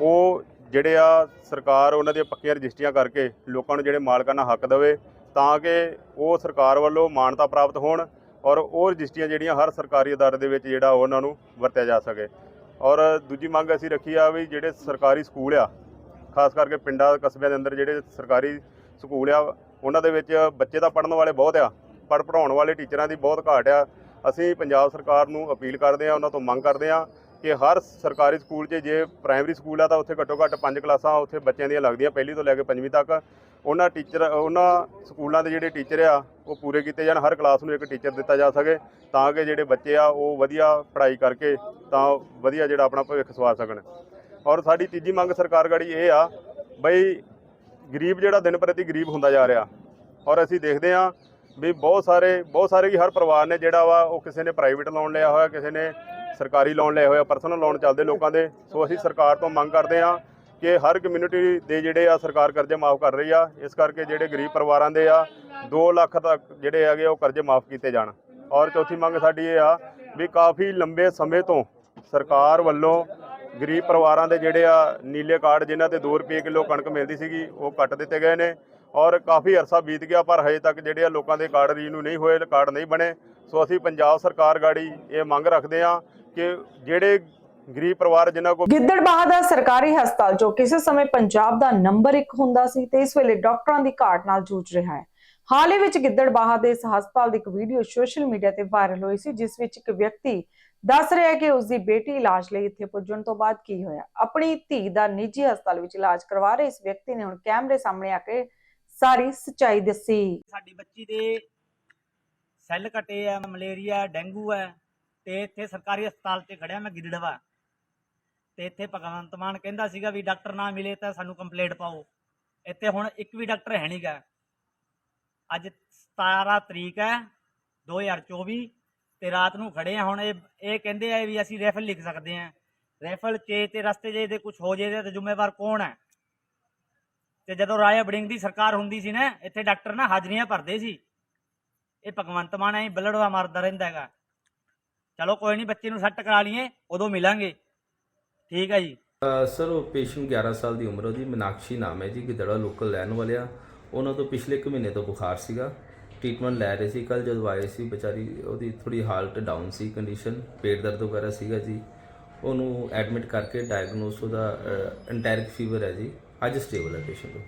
ਉਹ ਜਿਹੜੇ ਆ ਸਰਕਾਰ ਉਹਨਾਂ ਦੀਆਂ ਪੱਕੀਆਂ ਰਜਿਸਟਰੀਆਂ ਕਰਕੇ ਲੋਕਾਂ ਨੂੰ ਜਿਹੜੇ ਮਾਲਕਾਂ ਨਾਲ ਹੱਕ ਦੇਵੇ ਤਾਂ ਕਿ ਉਹ ਸਰਕਾਰ ਵੱਲੋਂ ਮਾਨਤਾ ਪ੍ਰਾਪਤ ਹੋਣ ਔਰ ਉਹ ਰਜਿਸਟਰੀਆਂ ਜਿਹੜੀਆਂ ਹਰ ਸਰਕਾਰੀ ਅਦਾਰੇ ਦੇ ਵਿੱਚ ਜਿਹੜਾ ਉਹਨਾਂ ਨੂੰ ਵਰਤਿਆ ਜਾ ਸਕੇ। ਔਰ ਦੂਜੀ ਮੰਗ ਅਸੀਂ ਰੱਖੀ ਆ ਵੀ ਜਿਹੜੇ ਸਰਕਾਰੀ ਸਕੂਲ ਆ ਖਾਸ ਕਰਕੇ ਪਿੰਡਾਂ ਕਸਬਿਆਂ ਦੇ ਅੰਦਰ ਜਿਹੜੇ ਸਰਕਾਰੀ ਸਕੂਲ ਆ, ਉਹਨਾਂ ਦੇ ਵਿੱਚ ਬੱਚੇ ਤਾਂ ਪੜਨ ਵਾਲੇ ਬਹੁਤ ਆ, ਪਰ ਪੜਾਉਣ ਵਾਲੇ ਟੀਚਰਾਂ ਦੀ ਬਹੁਤ ਘਾਟ ਆ। ਅਸੀਂ ਪੰਜਾਬ ਸਰਕਾਰ ਨੂੰ ਅਪੀਲ ਕਰਦੇ ਆ, ਉਹਨਾਂ ਤੋਂ ਮੰਗ ਕਰਦੇ ਆ ਕਿ ਹਰ ਸਰਕਾਰੀ ਸਕੂਲ 'ਚ ਜੇ ਪ੍ਰਾਇਮਰੀ ਸਕੂਲ ਆ ਤਾਂ ਉੱਥੇ ਘੱਟੋ ਘੱਟ ਪੰਜ ਕਲਾਸਾਂ ਉੱਥੇ ਬੱਚਿਆਂ ਦੀਆਂ ਲੱਗਦੀਆਂ, ਪਹਿਲੀ ਤੋਂ ਲੈ ਕੇ ਪੰਜਵੀਂ ਤੱਕ। ਉਹਨਾਂ ਟੀਚਰ, ਉਹਨਾਂ ਸਕੂਲਾਂ ਦੇ ਜਿਹੜੇ ਟੀਚਰ ਆ, ਉਹ ਪੂਰੇ ਕੀਤੇ ਜਾਣ, ਹਰ ਕਲਾਸ ਨੂੰ ਇੱਕ ਟੀਚਰ ਦਿੱਤਾ ਜਾ ਸਕੇ, ਤਾਂ ਕਿ ਜਿਹੜੇ ਬੱਚੇ ਆ, ਉਹ ਵਧੀਆ ਪੜ੍ਹਾਈ ਕਰਕੇ ਤਾਂ ਵਧੀਆ ਜਿਹੜਾ ਆਪਣਾ ਭਵਿੱਖ ਸਵਾਰ ਸਕਣ। ਔਰ ਸਾਡੀ ਤੀਜੀ ਮੰਗ ਸਰਕਾਰ ਗਾੜੀ ਇਹ ਆ, ਬਈ ਗਰੀਬ ਜਿਹੜਾ ਦਿਨ ਪ੍ਰਤੀ ਗਰੀਬ ਹੁੰਦਾ ਜਾ ਰਿਹਾ। ਔਰ ਅਸੀਂ ਦੇਖਦੇ ਆ ਵੀ ਬਹੁਤ ਸਾਰੇ ਬਹੁਤ ਸਾਰੇ ਹੀ ਹਰ ਪਰਿਵਾਰ ਨੇ ਜਿਹੜਾ ਵਾ, ਉਹ ਕਿਸੇ ਨੇ ਪ੍ਰਾਈਵੇਟ ਲੋਨ ਲਿਆ ਹੋਇਆ, ਕਿਸੇ ਨੇ ਸਰਕਾਰੀ ਲੋਨ ਲਿਆ ਹੋਇਆ ਪਰਸਨਲ ਲੋਨ ਚੱਲਦੇ ਲੋਕਾਂ ਦੇ। ਸੋ ਅਸੀਂ ਸਰਕਾਰ ਤੋਂ ਮੰਗ ਕਰਦੇ ਆ ਕਿ ਹਰ ਕਮਿਊਨਿਟੀ ਦੇ ਜਿਹੜੇ ਆ ਸਰਕਾਰ ਕਰਜ਼ੇ ਮਾਫ ਕਰ ਰਹੀ ਆ। ਇਸ ਕਰਕੇ ਜਿਹੜੇ ਗਰੀਬ ਪਰਿਵਾਰਾਂ ਦੇ ਆ 2 ਲੱਖ ਤੱਕ ਜਿਹੜੇ ਹੈਗੇ ਉਹ ਕਰਜ਼ੇ ਮਾਫ ਕੀਤੇ ਜਾਣ। ਔਰ ਚੌਥੀ ਮੰਗ ਸਾਡੀ ਇਹ ਆ ਵੀ ਕਾਫੀ ਲੰਬੇ ਸਮੇਂ ਤੋਂ ਸਰਕਾਰ ਵੱਲੋਂ ਗਰੀਬ ਪਰਿਵਾਰਾਂ ਦੇ ਜਿਹੜੇ ਆ ਨੀਲੇ ਕਾਰਡ ਜਿਨ੍ਹਾਂ ਤੇ 2 ਰੁਪਏ ਕਿਲੋ ਕਣਕ ਮਿਲਦੀ ਸੀਗੀ, ਉਹ ਕੱਟ ਦਿੱਤੇ ਗਏ ਨੇ ਔਰ ਕਾਫੀ ਅਰਸਾ ਬੀਤ ਗਿਆ, ਪਰ ਹਜੇ ਤੱਕ ਜਿਹੜੇ ਆ ਲੋਕਾਂ ਦੇ ਕਾਰਡ ਰੀਨਿਊ ਨਹੀਂ ਹੋਏ, ਕਾਰਡ ਨਹੀਂ ਬਣੇ। ਸੋ ਅਸੀਂ ਪੰਜਾਬ ਸਰਕਾਰ ਗਾੜੀ ਇਹ ਮੰਗ ਰੱਖਦੇ ਆ ਕਿ ਜਿਹੜੇ ਗਰੀਬ ਪਰਿਵਾਰ ਜਿਨ੍ਹਾਂ ਕੋਲ ਗਿੱਦੜਬਾਹਾ ਦਾ ਸਰਕਾਰੀ ਹਸਪਤਾਲ ਜੋ ਕਿਸੇ ਸਮੇਂ ਪੰਜਾਬ ਦਾ ਨੰਬਰ 1 ਹੁੰਦਾ ਸੀ, ਤੇ ਇਸ ਵੇਲੇ ਡਾਕਟਰਾਂ ਦੀ ਘਾਟ ਨਾਲ ਜੂਝ ਰਿਹਾ ਹੈ। ਹਾਲ ਹੀ ਵਿੱਚ ਗਿੱਦੜਬਾਹਾ ਦੇ ਇਸ ਹਸਪਤਾਲ ਦੀ ਇੱਕ ਵੀਡੀਓ ਸੋਸ਼ਲ ਮੀਡੀਆ ਤੇ ਵਾਇਰਲ ਹੋਈ ਸੀ, ਜਿਸ ਵਿੱਚ ਇੱਕ ਵਿਅਕਤੀ ਦੱਸ ਰਿਹਾ ਹੈ ਕਿ ਉਸ ਦੀ ਬੇਟੀ ਇਲਾਜ ਲਈ ਇੱਥੇ ਪੁੱਜਣ ਤੋਂ ਬਾਅਦ ਕੀ ਹੋਇਆ। ਆਪਣੀ ਧੀ ਦਾ ਨਿੱਜੀ ਹਸਪਤਾਲ ਵਿੱਚ ਇਲਾਜ ਕਰਵਾ ਰਹੇ ਇਸ ਵਿਅਕਤੀ ਨੇ ਹੁਣ ਕੈਮਰੇ ਸਾਹਮਣੇ ਆ ਕੇ ਸਾਰੀ ਸੱਚਾਈ ਦੱਸੀ। ਸਾਡੀ ਬੱਚੀ ਦੇ ਸੈੱਲ ਘਟੇ ਆ, ਮਲੇਰੀਆ, ਡੇਂਗੂ ਹੈ ਤੇ ਇੱਥੇ ਸਰਕਾਰੀ ਹਸਪਤਾਲ 'ਚ ਖੜਿਆ ਮੈਂ ਗਿੱਦੜਵਾ। ਤੇ ਇੱਥੇ ਭਗਵੰਤ ਮਾਨ ਕਹਿੰਦਾ ਸੀਗਾ ਵੀ ਡਾਕਟਰ ਨਾ ਮਿਲੇ ਤਾਂ ਸਾਨੂੰ ਕੰਪਲੇਂਟ ਪਾਓ। ਇੱਥੇ ਹੁਣ ਇੱਕ ਵੀ ਡਾਕਟਰ ਹੈ ਨਹੀਂਗਾ ਅੱਜ 17 ਤਰੀਕ ਹੈ 2024 ਤੇ ਰਾਤ ਨੂੰ ਖੜੇ ਆ ਹੁਣ ਇਹ ਇਹ ਕਹਿੰਦੇ ਆ ਵੀ ਅਸੀਂ ਰੈਫਲ ਲਿਖ ਸਕਦੇ ਆ ਰੈਫਲ ਚ ਤੇ ਰਸਤੇ ਜੇ ਦੇ ਕੁਝ ਹੋ ਜੇ ਤੇ ਜ਼ਿੰਮੇਵਾਰ ਕੌਣ ਹੈ? ਤੇ ਜਦੋਂ ਰਾਇਆ ਬੜਿੰਗ ਦੀ ਸਰਕਾਰ ਹੁੰਦੀ ਸੀ ਨਾ ਇੱਥੇ ਡਾਕਟਰ ਨਾ ਹਾਜ਼ਰੀਆਂ ਭਰਦੇ ਸੀ। ਇਹ ਭਗਵੰਤ ਮਾਨ ਐ ਬਲੜਵਾ ਮਾਰਦਾ ਰਹਿੰਦਾ ਹੈਗਾ। ਚਲੋ ਕੋਈ ਨਹੀਂ ਬੱਚੇ ਨੂੰ ਸੈੱਟ ਕਰਾ ਲਈਏ ਉਦੋਂ ਮਿਲਾਂਗੇ। ਠੀਕ ਹੈ ਜੀ। ਅ, ਸਰ ਉਹ ਪੇਸ਼ੈਂਟ 11 ਸਾਲ ਦੀ ਉਮਰ ਉਹਦੀ ਮਨਾਕਸ਼ੀ ਨਾਮ ਹੈ ਜੀ ਗਿੱਦੜਾ ਲੋਕਲ ਰਹਿਣ ਵਾਲਿਆ ਉਹਨਾਂ ਤੋਂ ਪਿਛਲੇ ਇੱਕ ਮਹੀਨੇ ਤੋਂ ਬੁਖਾਰ ਸੀਗਾ। ਟ੍ਰੀਟਮੈਂਟ ਲੈ ਰਹੇ ਸੀ। ਕੱਲ ਜਦੋਂ ਆਏ ਸੀ ਵਿਚਾਰੀ ਉਹਦੀ ਥੋੜੀ ਹਾਲਟ ਡਾਊਨ ਸੀ ਕੰਡੀਸ਼ਨ ਪੇਟ ਦਰਦ ਵਗੈਰਾ ਸੀਗਾ ਜੀ। ਉਹਨੂੰ ਐਡਮਿਟ ਕਰਕੇ ਡਾਇਗਨੋਸ ਉਹਦਾ ਐਂਟੈਰਿਕ ਫੀਵਰ ਹੈ ਜੀ। ਅੱਜ ਸਟੇਬਲ ਹੈ ਪੇਸ਼ੈਂਟ ਉਹ।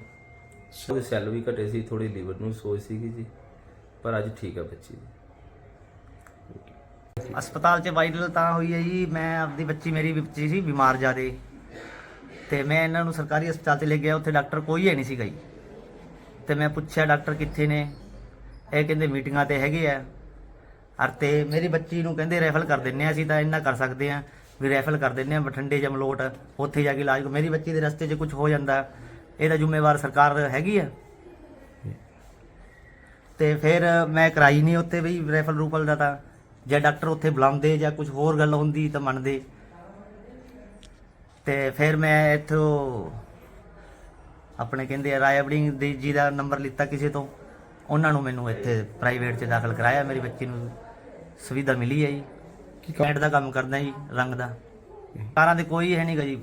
ਉਹਦੇ ਸੈੱਲ ਵੀ ਘਟੇ ਸੀ ਥੋੜੀ ਲੀਵਰ ਨੂੰ ਸੋਜ ਸੀਗੀ ਜੀ। ਪਰ ਅੱਜ ਠੀਕ ਹੈ ਬੱਚੀ ਜੀ। ਹਸਪਤਾਲ 'ਚ ਵਾਇਰਲ ਤਾਂ ਹੋਈ ਹੈ ਜੀ। ਮੈਂ ਆਪਦੀ ਬੱਚੀ ਮੇਰੀ ਬੱਚੀ ਸੀ ਬਿਮਾਰ ਜ਼ਿਆਦੇ। ਤੇ ਮੈਂ ਇਹਨਾਂ ਨੂੰ ਸਰਕਾਰੀ ਹਸਪਤਾਲ 'ਚ ਲੈ ਗਿਆ। ਉੱਥੇ ਡਾਕਟਰ ਕੋਈ ਹੈ ਨਹੀਂ ਸੀਗਾ ਜੀ ਤੇ ਮੈਂ ਪੁੱਛਿਆ ਡਾਕਟਰ ਕਿੱਥੇ ਨੇ? ਇਹ ਕਹਿੰਦੇ ਮੀਟਿੰਗਾਂ ਤੇ ਹੈਗੇ ਆ। ਅਰ ਤੇ ਮੇਰੀ ਬੱਚੀ ਨੂੰ ਕਹਿੰਦੇ ਰੈਫਲ ਕਰ ਦਿੰਨੇ ਆ, ਅਸੀਂ ਤਾਂ ਇੰਨਾ ਕਰ ਸਕਦੇ ਆ ਵੀ ਰੈਫਲ ਕਰ ਦਿੰਨੇ ਆ, ਬਠਿੰਡੇ ਜਾਂ ਮਲੋਟ ਉੱਥੇ ਜਾ ਕੇ ਇਲਾਜ ਮੇਰੀ ਬੱਚੀ ਦੇ ਰਸਤੇ 'ਚ ਕੁਝ ਹੋ ਜਾਂਦਾ ਇਹਦਾ ਜ਼ਿੰਮੇਵਾਰ ਸਰਕਾਰ ਹੈਗੀ ਆ। ਤੇ ਫਿਰ ਮੈਂ ਕਰਾਈ ਨਹੀਂ ਉੱਥੇ ਵੀ ਰੈਫਲ ਰੂਫਲ ਦਾ ਤਾਂ। ਜੇ ਡਾਕਟਰ ਉੱਥੇ ਬੁਲਾਉਂਦੇ ਜਾਂ ਕੁਝ ਹੋਰ ਗੱਲ ਹੁੰਦੀ ਤਾਂ ਮੰਨਦੇ। ਤੇ ਫਿਰ ਮੈਂ ਇੱਥੋਂ ਆਪਣੇ ਕਹਿੰਦੇ ਆ ਰਾਇਆ ਬੜਿੰਗ ਦੀ ਜੀ ਦਾ ਨੰਬਰ ਲਿੱਤਾ ਕਿਸੇ ਤੋਂ। ਉਹਨਾਂ ਨੂੰ ਮੈਨੂੰ ਇੱਥੇ ਪ੍ਰਾਈਵੇਟ 'ਚ ਦਾਖਲ ਕਰਾਇਆ ਮੇਰੀ ਬੱਚੀ ਨੂੰ ਸੁਵਿਧਾ ਮਿਲੀ ਹੈ ਜੀ। ਕੈਂਟ ਦਾ ਕੰਮ ਕਰਦਾ ਜੀ ਰੰਗ ਦਾ। ਕਾਰਾਂ ਦੇ ਕੋਈ ਹੈ ਨਹੀਂਗਾ ਜੀ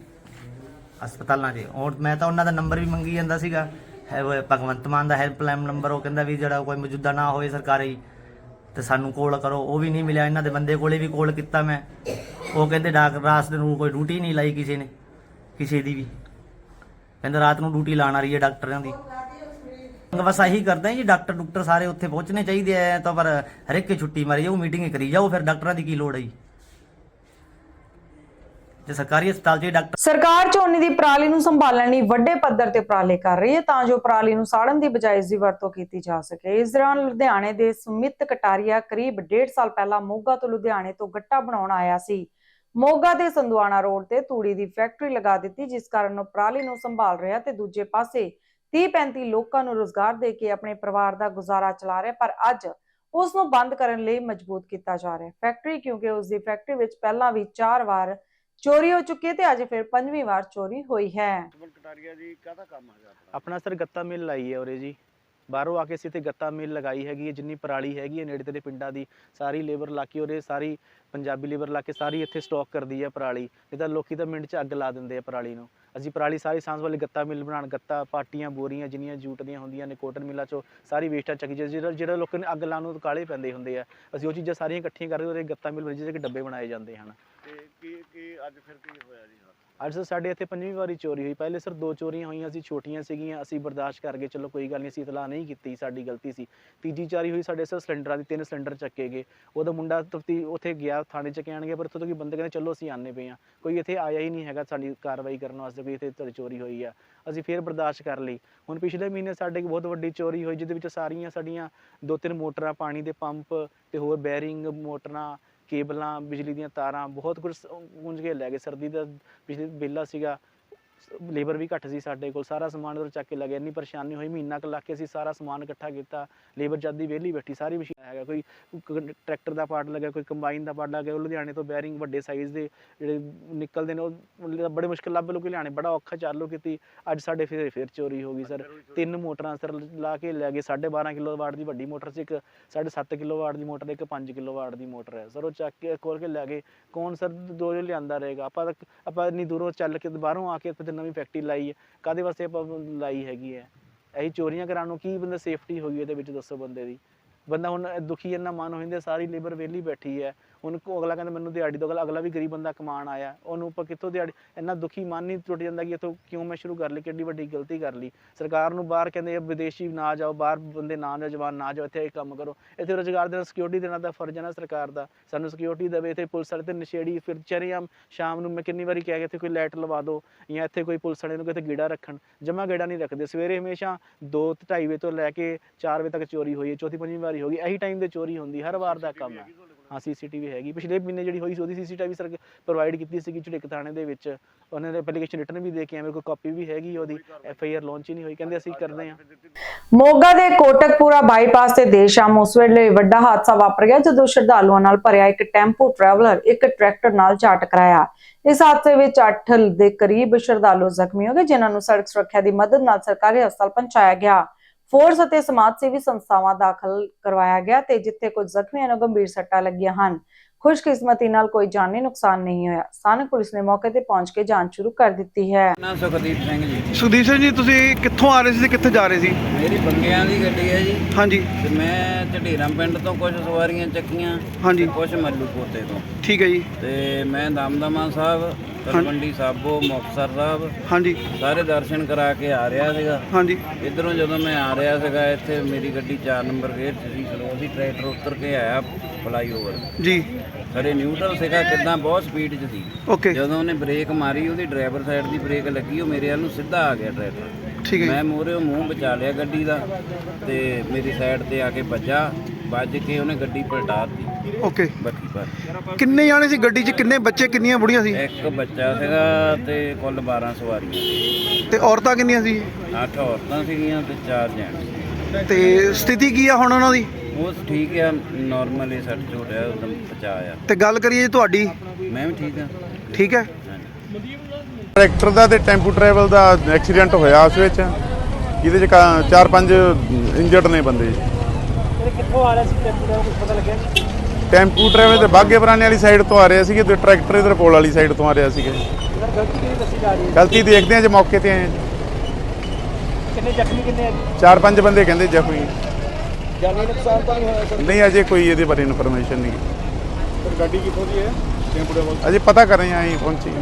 ਹਸਪਤਾਲਾਂ 'ਚ। ਔਰ ਮੈਂ ਤਾਂ ਉਹਨਾਂ ਦਾ ਨੰਬਰ ਵੀ ਮੰਗੀ ਜਾਂਦਾ ਸੀਗਾ। ਹੈ ਭਗਵੰਤ ਮਾਨ ਦਾ ਹੈਲਪਲਾਈਨ ਨੰਬਰ ਉਹ ਕਹਿੰਦਾ ਵੀ ਜਿਹੜਾ ਕੋਈ ਮੌਜੂਦਾ ਨਾ ਹੋਵੇ ਸਰਕਾਰੀ ਤੇ ਸਾਨੂੰ ਕੋਲ ਕਰੋ। ਉਹ ਵੀ ਨਹੀਂ ਮਿਲਿਆ ਇਹਨਾਂ ਦੇ ਬੰਦੇ ਕੋਲੇ ਵੀ ਕੋਲ ਕੀਤਾ ਮੈਂ। ਉਹ ਕਹਿੰਦੇ ਡਾਕਟਰ ਰਾਤ ਨੂੰ ਕੋਈ ਡਿਊਟੀ ਨਹੀਂ ਲਾਈ ਕਿਸੇ ਨੇ ਕਿਸੇ ਦੀ ਵੀ। ਕਹਿੰਦਾ ਰਾਤ ਨੂੰ ਡਿਊਟੀ ਲਾਣ ਆ ਰਹੀ ਹੈ ਡਾਕਟਰਾਂ ਦੀ। ਬਸ ਆਹੀ ਕਰਦਾ ਜੀ, ਡਾਕਟਰ ਡਾਕਟਰ ਸਾਰੇ ਉੱਥੇ ਪਹੁੰਚਣੇ ਚਾਹੀਦੇ ਆ ਤਾਂ ਪਰ ਹਰ ਇੱਕ ਛੁੱਟੀ ਮਾਰੀ ਜਾਓ ਮੀਟਿੰਗ ਕਰੀ ਜਾਓ, ਫਿਰ ਡਾਕਟਰਾਂ ਦੀ ਕੀ ਲੋੜ ਹੈ ਜੀ। ਜੇ ਸਰਕਾਰੀ ਹਸਪਤਾਲ 'ਚ ਡਾਕਟਰ ਸਰਕਾਰ ਝੋਨੇ ਦੀ ਪਰਾਲੀ ਨੂੰ ਸੰਭਾਲਣ ਲਈ ਵੱਡੇ ਪੱਧਰ ਤੇ ਉਪਰਾਲੇ ਕਰ ਰਹੀ ਹੈ, ਤਾਂ ਜੋ ਪਰਾਲੀ ਨੂੰ ਸਾੜਨ ਦੀ ਬਜਾਏ ਇਸ ਦੀ ਵਰਤੋਂ ਕੀਤੀ ਜਾ ਸਕੇ। ਇਸ ਦੌਰਾਨ ਲੁਧਿਆਣੇ ਦੇ ਸੁਮਿਤ ਕਟਾਰੀਆ ਕਰੀਬ 1.5 ਸਾਲ ਪਹਿਲਾਂ ਮੋਗਾ ਤੋਂ ਲੁਧਿਆਣੇ ਤੋਂ ਗੱਟਾ ਬਣਾਉਣ ਆਇਆ ਸੀ। ਮੋਗਾ ਦੇ ਸੰਦਵਾਣਾ ਰੋਡ ਤੇ ਤੂੜੀ ਦੀ ਫੈਕਟਰੀ ਲਗਾ ਦਿੱਤੀ ਜਿਸ ਕਾਰਨ ਉਹ ਪਰਾਲੀ ਨੂੰ ਸੰਭਾਲ ਰਿਹਾ ਤੇ ਦੂਜੇ ਪਾਸੇ 30-35 ਲੋਕਾਂ ਨੂੰ ਰੋਜ਼ਗਾਰ ਦੇ ਕੇ ਆਪਣੇ ਪਰਿਵਾਰ ਦਾ ਗੁਜ਼ਾਰਾ ਚਲਾ ਰਿਹਾ ਪਰ ਅੱਜ ਉਸ ਨੂੰ ਬੰਦ ਕਰਨ ਲਈ ਮਜਬੂਰ ਕੀਤਾ ਜਾ ਰਿਹਾ ਹੈ। ਫੈਕਟਰੀ ਕਿਉਂਕਿ ਉਸ ਦੀ ਫੈਕਟਰੀ ਵਿੱਚ ਪਹਿਲਾਂ ਵੀ 4 ਵਾਰ ਚੋਰੀ ਹੋ ਚੁੱਕੀ ਹੈ ਤੇ ਅੱਜ ਫਿਰ ਪੰਜਵੀਂ ਵਾਰ ਚੋਰੀ ਹੋਈ ਹੈ। ਕਟਾਰੀਆ ਜੀ ਕਾਹਦਾ ਕੰਮ ਹੈਗਾ ਆਪਣਾ ਸਰ ਗੱਤਾ ਮਿਲ ਲਾਈ ਹੈ ਉਰੇ ਜੀ। ਬਾਹਰੋਂ ਆ ਕੇ ਅਸੀਂ ਇੱਥੇ ਗੱਤਾ ਮਿਲ ਲਗਾਈ ਹੈਗੀ ਹੈ, ਜਿੰਨੀ ਪਰਾਲੀ ਹੈਗੀ ਹੈ ਨੇੜੇ ਤੇੜੇ ਪਿੰਡਾਂ ਦੀ, ਸਾਰੀ ਲੇਬਰ ਲਾ ਕੇ ਉਹਦੇ ਸਾਰੀ ਪੰਜਾਬੀ ਲੇਬਰ ਲਾ ਕੇ ਸਾਰੀ ਇੱਥੇ ਸਟਾਕ ਕਰਦੀ ਹੈ ਪਰਾਲੀ। ਨਹੀਂ ਤਾਂ ਲੋਕੀ ਤਾਂ ਮਿੰਟ 'ਚ ਅੱਗ ਲਾ ਦਿੰਦੇ ਆ ਪਰਾਲੀ ਨੂੰ। ਅਸੀਂ ਪਰਾਲੀ ਸਾਰੀ ਸਾਂਝ ਵਾਲੇ ਗੱਤਾ ਮਿਲ ਬਣਾਉਣ, ਗੱਤਾ, ਪਾਟੀਆਂ, ਬੋਰੀਆਂ ਜਿੰਨੀਆਂ ਜੂਟ ਦੀਆਂ ਹੁੰਦੀਆਂ ਨੇ ਕੋਟਨ ਮਿੱਲਾਂ 'ਚੋਂ ਸਾਰੀ ਵੇਸਟਾਂ ਚੱਕੀ ਜਿਹੜਾ ਜਿਹੜਾ ਲੋਕਾਂ ਨੇ ਅੱਗ ਲਾਉਣ ਨੂੰ ਕਾਲੇ ਪੈਂਦੇ ਹੁੰਦੇ ਆ, ਅਸੀਂ ਉਹ ਚੀਜ਼ਾਂ ਸਾਰੀਆਂ ਇਕੱਠੀਆਂ ਕਰਕੇ ਉਹਦੇ ਗੱਤਾ ਮਿਲ ਬਣ ਜਿਹਦੇ ਕਿ ਡੱਬੇ ਬਣਾਏ ਜਾਂਦੇ ਹਨ। ਤੇ ਕੀ ਕੀ ਅੱਜ ਫਿਰ ਕੀ ਹੋਇਆ ਜੀ? ਅੱਜ ਸਰ ਸਾਡੇ ਇੱਥੇ ਪੰਜਵੀਂ ਵਾਰੀ ਚੋਰੀ ਹੋਈ। ਪਹਿਲੇ ਸਰ ਦੋ ਚੋਰੀਆਂ ਹੋਈਆਂ ਸੀ, ਛੋਟੀਆਂ ਸੀਗੀਆਂ। ਅਸੀਂ ਬਰਦਾਸ਼ਤ ਕਰ ਗਏ ਚਲੋ ਕੋਈ ਗੱਲ ਨਹੀਂ, ਅਸੀਂ ਇਤਲਾਹ ਨਹੀਂ ਕੀਤੀ, ਸਾਡੀ ਗਲਤੀ ਸੀ। ਤੀਜੀ ਚਾਰੀ ਹੋਈ ਸਾਡੇ ਸਰ ਸਿਲੰਡਰਾਂ ਦੀ, ਤਿੰਨ ਸਿਲੰਡਰ ਚੱਕੇ ਗਏ। ਉਹਦਾ ਮੁੰਡਾ ਤਫਤੀ ਉੱਥੇ ਗਿਆ, ਥਾਣੇ ਚ ਕਹਿਣ ਗਿਆ ਪਰ ਇੱਥੋਂ ਤੋਂ ਕਿ ਬੰਦੇ ਕਹਿੰਦੇ, ਚਲੋ ਅਸੀਂ ਆਨੇ ਪਏ ਆ ਕੋਈ ਇੱਥੇ ਆਇਆ ਹੀ ਨਹੀਂ ਹੈਗਾ ਸਾਡੀ ਕਾਰਵਾਈ ਕਰਨ ਵਾਸਤੇ, ਵੀ ਇੱਥੇ ਤੁਹਾਡੀ ਚੋਰੀ ਹੋਈ ਆ। ਅਸੀਂ ਫੇਰ ਬਰਦਾਸ਼ਤ ਕਰ ਲਈ। ਹੁਣ ਪਿਛਲੇ ਮਹੀਨੇ ਸਾਡੇ ਇੱਕ ਬਹੁਤ ਵੱਡੀ ਚੋਰੀ ਹੋਈ, ਜਿਹਦੇ ਵਿੱਚ ਸਾਰੀਆਂ ਸਾਡੀਆਂ ਦੋ ਤਿੰਨ ਮੋਟਰਾਂ, ਪਾਣੀ ਦੇ ਪੰਪ ਤੇ ਹੋਰ ਬੈਰਿੰਗ ਮੋਟਰਾਂ ਕੇਬਲਾਂ, ਬਿਜਲੀ ਦੀਆਂ ਤਾਰਾਂ, ਬਹੁਤ ਕੁਝ ਗੁੰਝ ਕੇ ਲੈ ਗਏ। ਸਰਦੀ ਦਾ ਬਿਜਲੀ, ਬੇਲਾ ਸੀਗਾ। ਲੇਬਰ ਵੀ ਘੱਟ ਸੀ ਸਾਡੇ ਕੋਲ ਸਾਰਾ ਸਮਾਨ ਉਧਰ ਚੱਕ ਕੇ ਲੱਗਿਆ ਇੰਨੀ ਪਰੇਸ਼ਾਨੀ ਹੋਈ ਮਹੀਨਾ ਕੁ ਲੱਗ ਕੇ ਅਸੀਂ ਸਾਰਾ ਸਮਾਨ ਇਕੱਠਾ ਕੀਤਾ ਲੇਬਰ ਜਦ ਦੀ ਵਿਹਲੀ ਬੈਠੀ ਸਾਰੀ ਮਸ਼ੀਨ ਹੈਗਾ ਕੋਈ ਟਰੈਕਟਰ ਦਾ ਪਾਰਟ ਲੱਗਿਆ ਕੋਈ ਕੰਬਾਈਨ ਦਾ ਪਾਰਟ ਲੱਗਿਆ ਉਹ ਲੁਧਿਆਣੇ ਤੋਂ ਬੈਰਿੰਗ ਵੱਡੇ ਸਾਈਜ਼ ਦੇ ਜਿਹੜੇ ਨਿਕਲਦੇ ਨੇ ਉਹ ਬੜੇ ਮੁਸ਼ਕਿਲ ਲੱਭ ਲੋ ਕੇ ਲਿਆਣੇ ਬੜਾ ਔਖਾ ਚਾਲੂ ਕੀਤੀ ਅੱਜ ਸਾਡੇ ਫਿਰ ਫਿਰ ਚੋਰੀ ਹੋ ਗਈ ਸਰ। ਤਿੰਨ ਮੋਟਰਾਂ ਸਰ ਲਾ ਕੇ ਲੈ ਗਏ 12.5 ਕਿਲੋ ਵਾਟ ਦੀ ਵੱਡੀ ਮੋਟਰ ਸੀ ਇੱਕ 7.5 ਕਿਲੋ ਵਾਟ ਦੀ ਮੋਟਰ ਇੱਕ 5 ਕਿਲੋ ਵਾਟ ਦੀ ਮੋਟਰ ਹੈ। ਸਰ ਉਹ ਚੱਕ ਕੇ ਖੋਲ ਕੇ ਲੈ ਗਏ। ਕੌਣ ਸਰ ਦੋ ਜੋ ਲਿਆਂਦਾ ਰਹੇਗਾ ਆਪਾਂ ਆਪਾਂ ਇੰਨੀ ਦੂਰੋਂ ਚੱਲ ਕੇ ਬਾਹਰੋਂ ਆ ਕੇ ਤੇ ਨਵੀਂ ਫੈਕਟਰੀ ਲਾਈ ਹੈ ਕਾਦੇ ਵਾਸਤੇ ਆਪਾਂ ਲਾਈ ਹੈਗੀ ਹੈ? ਇਹੀ ਚੋਰੀਆਂ ਕਰਾਉਣ ਨੂੰ ਕੀ ਬੰਦਾ ਸੇਫਟੀ ਹੋਈ ਇਹਦੇ ਵਿੱਚ ਦੱਸੋ ਬੰਦੇ ਦੀ? ਬੰਦਾ ਹੁਣ ਦੁਖੀ ਇੰਨਾ ਮਨ ਹੋ ਜਾਂਦਾ, ਸਾਰੀ ਲੇਬਰ ਵਿਹਲੀ ਬੈਠੀ ਹੈ। ਹੁਣ ਕੋ ਅਗਲਾ ਕਹਿੰਦਾ ਮੈਨੂੰ ਦਿਹਾੜੀ ਦੋ ਅਗਲਾ ਅਗਲਾ ਵੀ ਗਰੀਬ ਬੰਦਾ ਕਮਾਉਣ ਆਇਆ। ਉਹਨੂੰ ਆਪਾਂ ਕਿੱਥੋਂ ਦਿਹਾੜੀ ਇੰਨਾ ਦੁਖੀ ਮਨ ਨਹੀਂ ਟੁੱਟ ਜਾਂਦਾ ਕਿ ਇਥੋਂ ਕਿਉਂ ਮੈਂ ਸ਼ੁਰੂ ਕਰ ਲਈ, ਕਿੱਡੀ ਵੱਡੀ ਗਲਤੀ ਕਰ ਲਈ। ਸਰਕਾਰ ਨੂੰ ਬਾਹਰ ਕਹਿੰਦੇ ਵਿਦੇਸ਼ੀ ਨਾ ਜਾਓ, ਬਾਹਰ ਬੰਦੇ ਨਾ ਜਾਓ ਜਵਾਨ ਨਾ ਜਾਓ, ਇੱਥੇ ਇਹ ਕੰਮ ਕਰੋ। ਇੱਥੇ ਰੋਜ਼ਗਾਰ ਦੇਣਾ ਸਿਕਿਉਰਿਟੀ ਦੇਣਾ ਦਾ ਫਰਜ਼ ਹੈ ਨਾ ਸਰਕਾਰ ਦਾ। ਸਾਨੂੰ ਸਿਕਿਉਰਿਟੀ ਦੇਵੇ, ਇੱਥੇ ਪੁਲਿਸ ਵਾਲੇ ਤੇ ਨਸ਼ੇੜੀ ਫਿਰ ਚਰੇਆਮ ਸ਼ਾਮ ਨੂੰ ਮੈਂ ਕਿੰਨੀ ਵਾਰੀ ਕਹਿ ਕਿ ਇੱਥੇ ਕੋਈ ਲਾਈਟ ਲਵਾ ਦਿਓ ਜਾਂ ਇੱਥੇ ਕੋਈ ਪੁਲਿਸ ਵਾਲੇ ਨੂੰ ਕਿਤੇ ਗੇੜਾ ਰੱਖਣ। ਜਮਾ ਗੇੜਾ ਨਹੀਂ ਰੱਖਦੇ। ਸਵੇਰੇ ਹਮੇਸ਼ਾ 2:30 ਵਜੇ ਤੋਂ ਲੈ ਕੇ 4 ਵਜੇ ਤੱਕ ਚੋਰੀ ਹੋਈ ਹੈ, ਚੌਥੀ ਪੰਜਵੀਂ ਵਾਰੀ ਹੋ ਗਈ। ਇਹੀ ਟਾਈਮ ਤੇ ਚੋਰੀ ਹੁੰਦੀ, ਹਰ ਵਾਰ ਦਾ ਕੰਮ ਹੈ। ਹਾਂ, ਸੀਸੀਟੀਵੀ ਹੈਗੀ। ਪਿਛਲੇ ਮਹੀਨੇ ਜਿਹੜੀ ਹੋਈ ਸੀ, ਉਹਦੀ ਸੀਸੀਟੀਵੀ ਸਰ ਪ੍ਰੋਵਾਈਡ ਕੀਤੀ ਸੀਗੀ ਝਿੜਕ ਥਾਣੇ ਦੇ ਵਿੱਚ। ਉਹਨਾਂ ਨੇ ਐਪਲੀਕੇਸ਼ਨ ਰਿਟਰਨ ਵੀ ਦੇ ਕੇ ਆਏ ਮੇਰੇ ਕੋਲ ਕਾਪੀ ਵੀ ਹੈਗੀ ਉਹਦੀ। ਐਫ ਆਈ ਆਰ ਲਾਂਚ ਹੀ ਨਹੀਂ ਹੋਈ। ਕਹਿੰਦੇ ਅਸੀਂ ਕਰਦੇ ਹਾਂ। ਮੋਗਾ ਦੇ ਕੋਟਕਪੂਰਾ ਬਾਈਪਾਸ ਤੇ ਦੇਰ ਸ਼ਾਮ ਉਸ ਵੇਲੇ ਵੱਡਾ ਹਾਦਸਾ ਵਾਪਰ ਗਿਆ, ਜਦੋਂ ਸ਼ਰਧਾਲੂਆਂ ਨਾਲ ਭਰਿਆ ਇੱਕ ਟੈਂਪੋ ਟਰੈਵਲਰ ਇੱਕ ਟਰੈਕਟਰ ਨਾਲ ਜਾ ਟਕਰਾਇਆ ਇਸ ਹਾਦਸੇ ਵਿੱਚ 8 ਦੇ ਕਰੀਬ ਸ਼ਰਧਾਲੂ ਜ਼ਖਮੀ ਹੋ ਗਏ, ਜਿਨ੍ਹਾਂ ਨੂੰ ਸੜਕ ਸੁਰੱਖਿਆ ਦੀ ਮਦਦ ਨਾਲ ਸਰਕਾਰੀ ਹਸਪਤਾਲ ਪਹੁੰਚਾਇਆ ਗਿਆ। ਫੋਰਸ ਅਤੇ ਸਮਾਜ ਸੇਵੀ ਸੰਸਥਾਵਾਂ ਦਾਖਲ ਕਰਵਾਇਆ ਗਿਆ ਤੇ ਜਿੱਥੇ ਕੁਝ ਜ਼ਖਮੀਆਂ ਨੂੰ ਗੰਭੀਰ ਸੱਟਾਂ ਲੱਗੀਆਂ ਹਨ। ਖੁਸ਼ਕਿਸਮਤੀ ਨਾਲ ਕੋਈ ਜਾਨੀ ਨੁਕਸਾਨ ਨਹੀਂ ਹੋਇਆ। ਸਥਾਨਕ ਪੁਲਿਸ ਨੇ ਮੌਕੇ ਤੇ ਪਹੁੰਚ ਕੇ ਜਾਂਚ ਸ਼ੁਰੂ ਕਰ ਦਿੱਤੀ ਹੈ। ਨਾਮ ਸੁਖਦੀਪ ਸਿੰਘ ਜੀ। ਸੁਖਦੀਪ ਸਿੰਘ ਜੀ ਤੁਸੀਂ ਕਿੱਥੋਂ ਆ ਰਹੇ ਸੀ ਤੇ ਕਿੱਥੇ ਜਾ ਰਹੇ ਸੀ? ਮੇਰੀ ਬੰਗਿਆਂ ਦੀ ਗੱਡੀ ਹੈ ਜੀ। ਹਾਂਜੀ। ਤੇ ਮੈਂ ਝਢੀਰਾਂ ਪਿੰਡ ਤੋਂ ਕੁਝ ਸਵਾਰੀਆਂ ਚੱਕੀਆਂ ਹਾਂਜੀ। ਕੁਝ ਮੱਲੂ ਪੋਤੇ ਤੋਂ। ਠੀਕ ਹੈ ਜੀ। ਤੇ ਮੈਂ ਦਮਦਮਾ ਸਾਹਿਬ ਤਲਵੰਡੀ ਸਾਬੋ ਮੁਕਤਸਰ ਸਾਹਿਬ। ਹਾਂਜੀ। ਸਾਰੇ ਦਰਸ਼ਨ ਕਰਾ ਕੇ ਆ ਰਿਹਾ ਸੀਗਾ। ਹਾਂਜੀ। ਇਧਰੋਂ ਜਦੋਂ ਮੈਂ ਆ ਰਿਹਾ ਸੀਗਾ ਇੱਥੇ ਮੇਰੀ ਗੱਡੀ 4 ਨੰਬਰ ਗੇਟ ਸੀ ਉਹਦੀ ਟਰੈਕਟਰ ਉੱਤਰ ਕੇ ਆਇਆ ਫਲਾਈਓਵਰ। ਜੀ। ਖਰੇ ਨਿਊਟਰਲ ਸੀਗਾ ਕਿਦਾਂ ਬਹੁਤ ਸਪੀਡ 'ਚ ਸੀ। ਓਕੇ ਜਦੋਂ ਉਹਨੇ ਬ੍ਰੇਕ ਮਾਰੀ ਉਹਦੀ ਡਰਾਈਵਰ ਸਾਈਡ ਦੀ ਬ੍ਰੇਕ ਲੱਗੀ ਉਹ ਮੇਰੇ ਵੱਲ ਨੂੰ ਸਿੱਧਾ ਆ ਗਿਆ ਟਰੈਕਟਰ ਠੀਕ ਹੈ। ਮੈਂ ਮੂਹਰੇ ਮੂੰਹ ਬਚਾ ਲਿਆ ਗੱਡੀ ਦਾ ਤੇ ਮੇਰੀ ਸਾਈਡ ਤੇ ਆ ਕੇ ਵੱਜਾ ਵੱਜ ਕੇ ਉਹਨੇ ਗੱਡੀ ਪਲਟਾ ਦਿੱਤੀ। ਓਕੇ। ਬੱਤੀ ਪਰ ਕਿੰਨੇ ਜਾਣੇ ਸੀ ਗੱਡੀ 'ਚ? ਕਿੰਨੇ ਬੱਚੇ ਕਿੰਨੀਆਂ ਬੁੜੀਆਂ ਸੀ? ਇੱਕ ਬੱਚਾ ਸੀਗਾ ਤੇ ਕੁੱਲ 12 ਸਵਾਰੀਆਂ ਤੇ ਔਰਤਾਂ ਕਿੰਨੀਆਂ ਸੀ? ਅੱਠ ਔਰਤਾਂ ਸੀਗੀਆਂ ਤੇ ਚਾਰ ਜੈਂਟਸ ਤੇ ਸਥਿਤੀ ਕੀ ਆ ਹੁਣ ਉਹਨਾਂ ਦੀ? ਉਹ ਠੀਕ ਆ ਨਾਰਮਲ ਹੀ ਸੱਟ ਚੋਟ ਆ ਉਦਮ ਬਚਾ ਆ। ਤੇ ਗੱਲ ਕਰੀਏ ਜੀ ਤੁਹਾਡੀ। ਮੈਂ ਵੀ ਠੀਕ ਆ। ਠੀਕ ਹੈ। ਟਰੈਕਟਰ ਦਾ ਤੇ ਟੈਂਪੂ ਟਰੈਵਲ ਦਾ ਐਕਸੀਡੈਂਟ ਹੋਇਆ ਉਸ ਵਿੱਚ ਜਿਹਦੇ ਚ ਕਾ- ਚਾਰ ਪੰਜ ਇੰਜਰਡ ਨੇ ਬੰਦੇ। ਕਿੱਥੋਂ ਆ ਰਿਹਾ ਸੀ ਟੈਂਪੂ ਦਾ ਕੁਝ ਪਤਾ ਲੱਗਿਆ? ਟੈਂਪੂ ਟਰੈਵਲ ਤੇ ਬਾਗੇ ਪੁਰਾਣੇ ਵਾਲੀ ਸਾਈਡ ਤੋਂ ਆ ਰਹੇ ਸੀਗੇ ਤੇ ਟਰੈਕਟਰ ਇਧਰ ਪੋਲ ਵਾਲੀ ਸਾਈਡ ਤੋਂ ਆ ਰਿਹਾ ਸੀਗਾ। ਸਰ ਗਲਤੀ ਕਿਹਦੀ ਦੱਸੀ ਜਾ ਰਹੀ ਹੈ? ਗਲਤੀ ਦੇਖਦੇ ਆ ਜੇ ਮੌਕੇ ਤੇ ਆਏ। ਕਿੰਨੇ ਜ਼ਖਮੀ ਕਿੰਨੇ ਆ? ਜੀ? ਚਾਰ ਪੰਜ ਬੰਦੇ ਕਹਿੰਦੇ ਜ਼ਖਮੀ। ਜਾਨੀ ਨੁਕਸਾਨ ਤਾਂ ਨਹੀਂ ਹੋਇਆ ਸਰ? ਨਹੀਂ ਅਜੇ ਕੋਈ ਇਹਦੇ ਬਾਰੇ ਇਨਫੋਰਮੇਸ਼ਨ ਨਹੀਂ। ਸਰ ਗੱਡੀ ਕਿੱਥੋਂ ਦੀ ਹੈ? ਟੈਂਪੂ ਟਰੈਵਲ ਅਜੇ ਪਤਾ ਕਰ ਰਹੇ ਹਾਂ ਅਸੀਂ ਪਹੁੰਚੇ ਹਾਂ।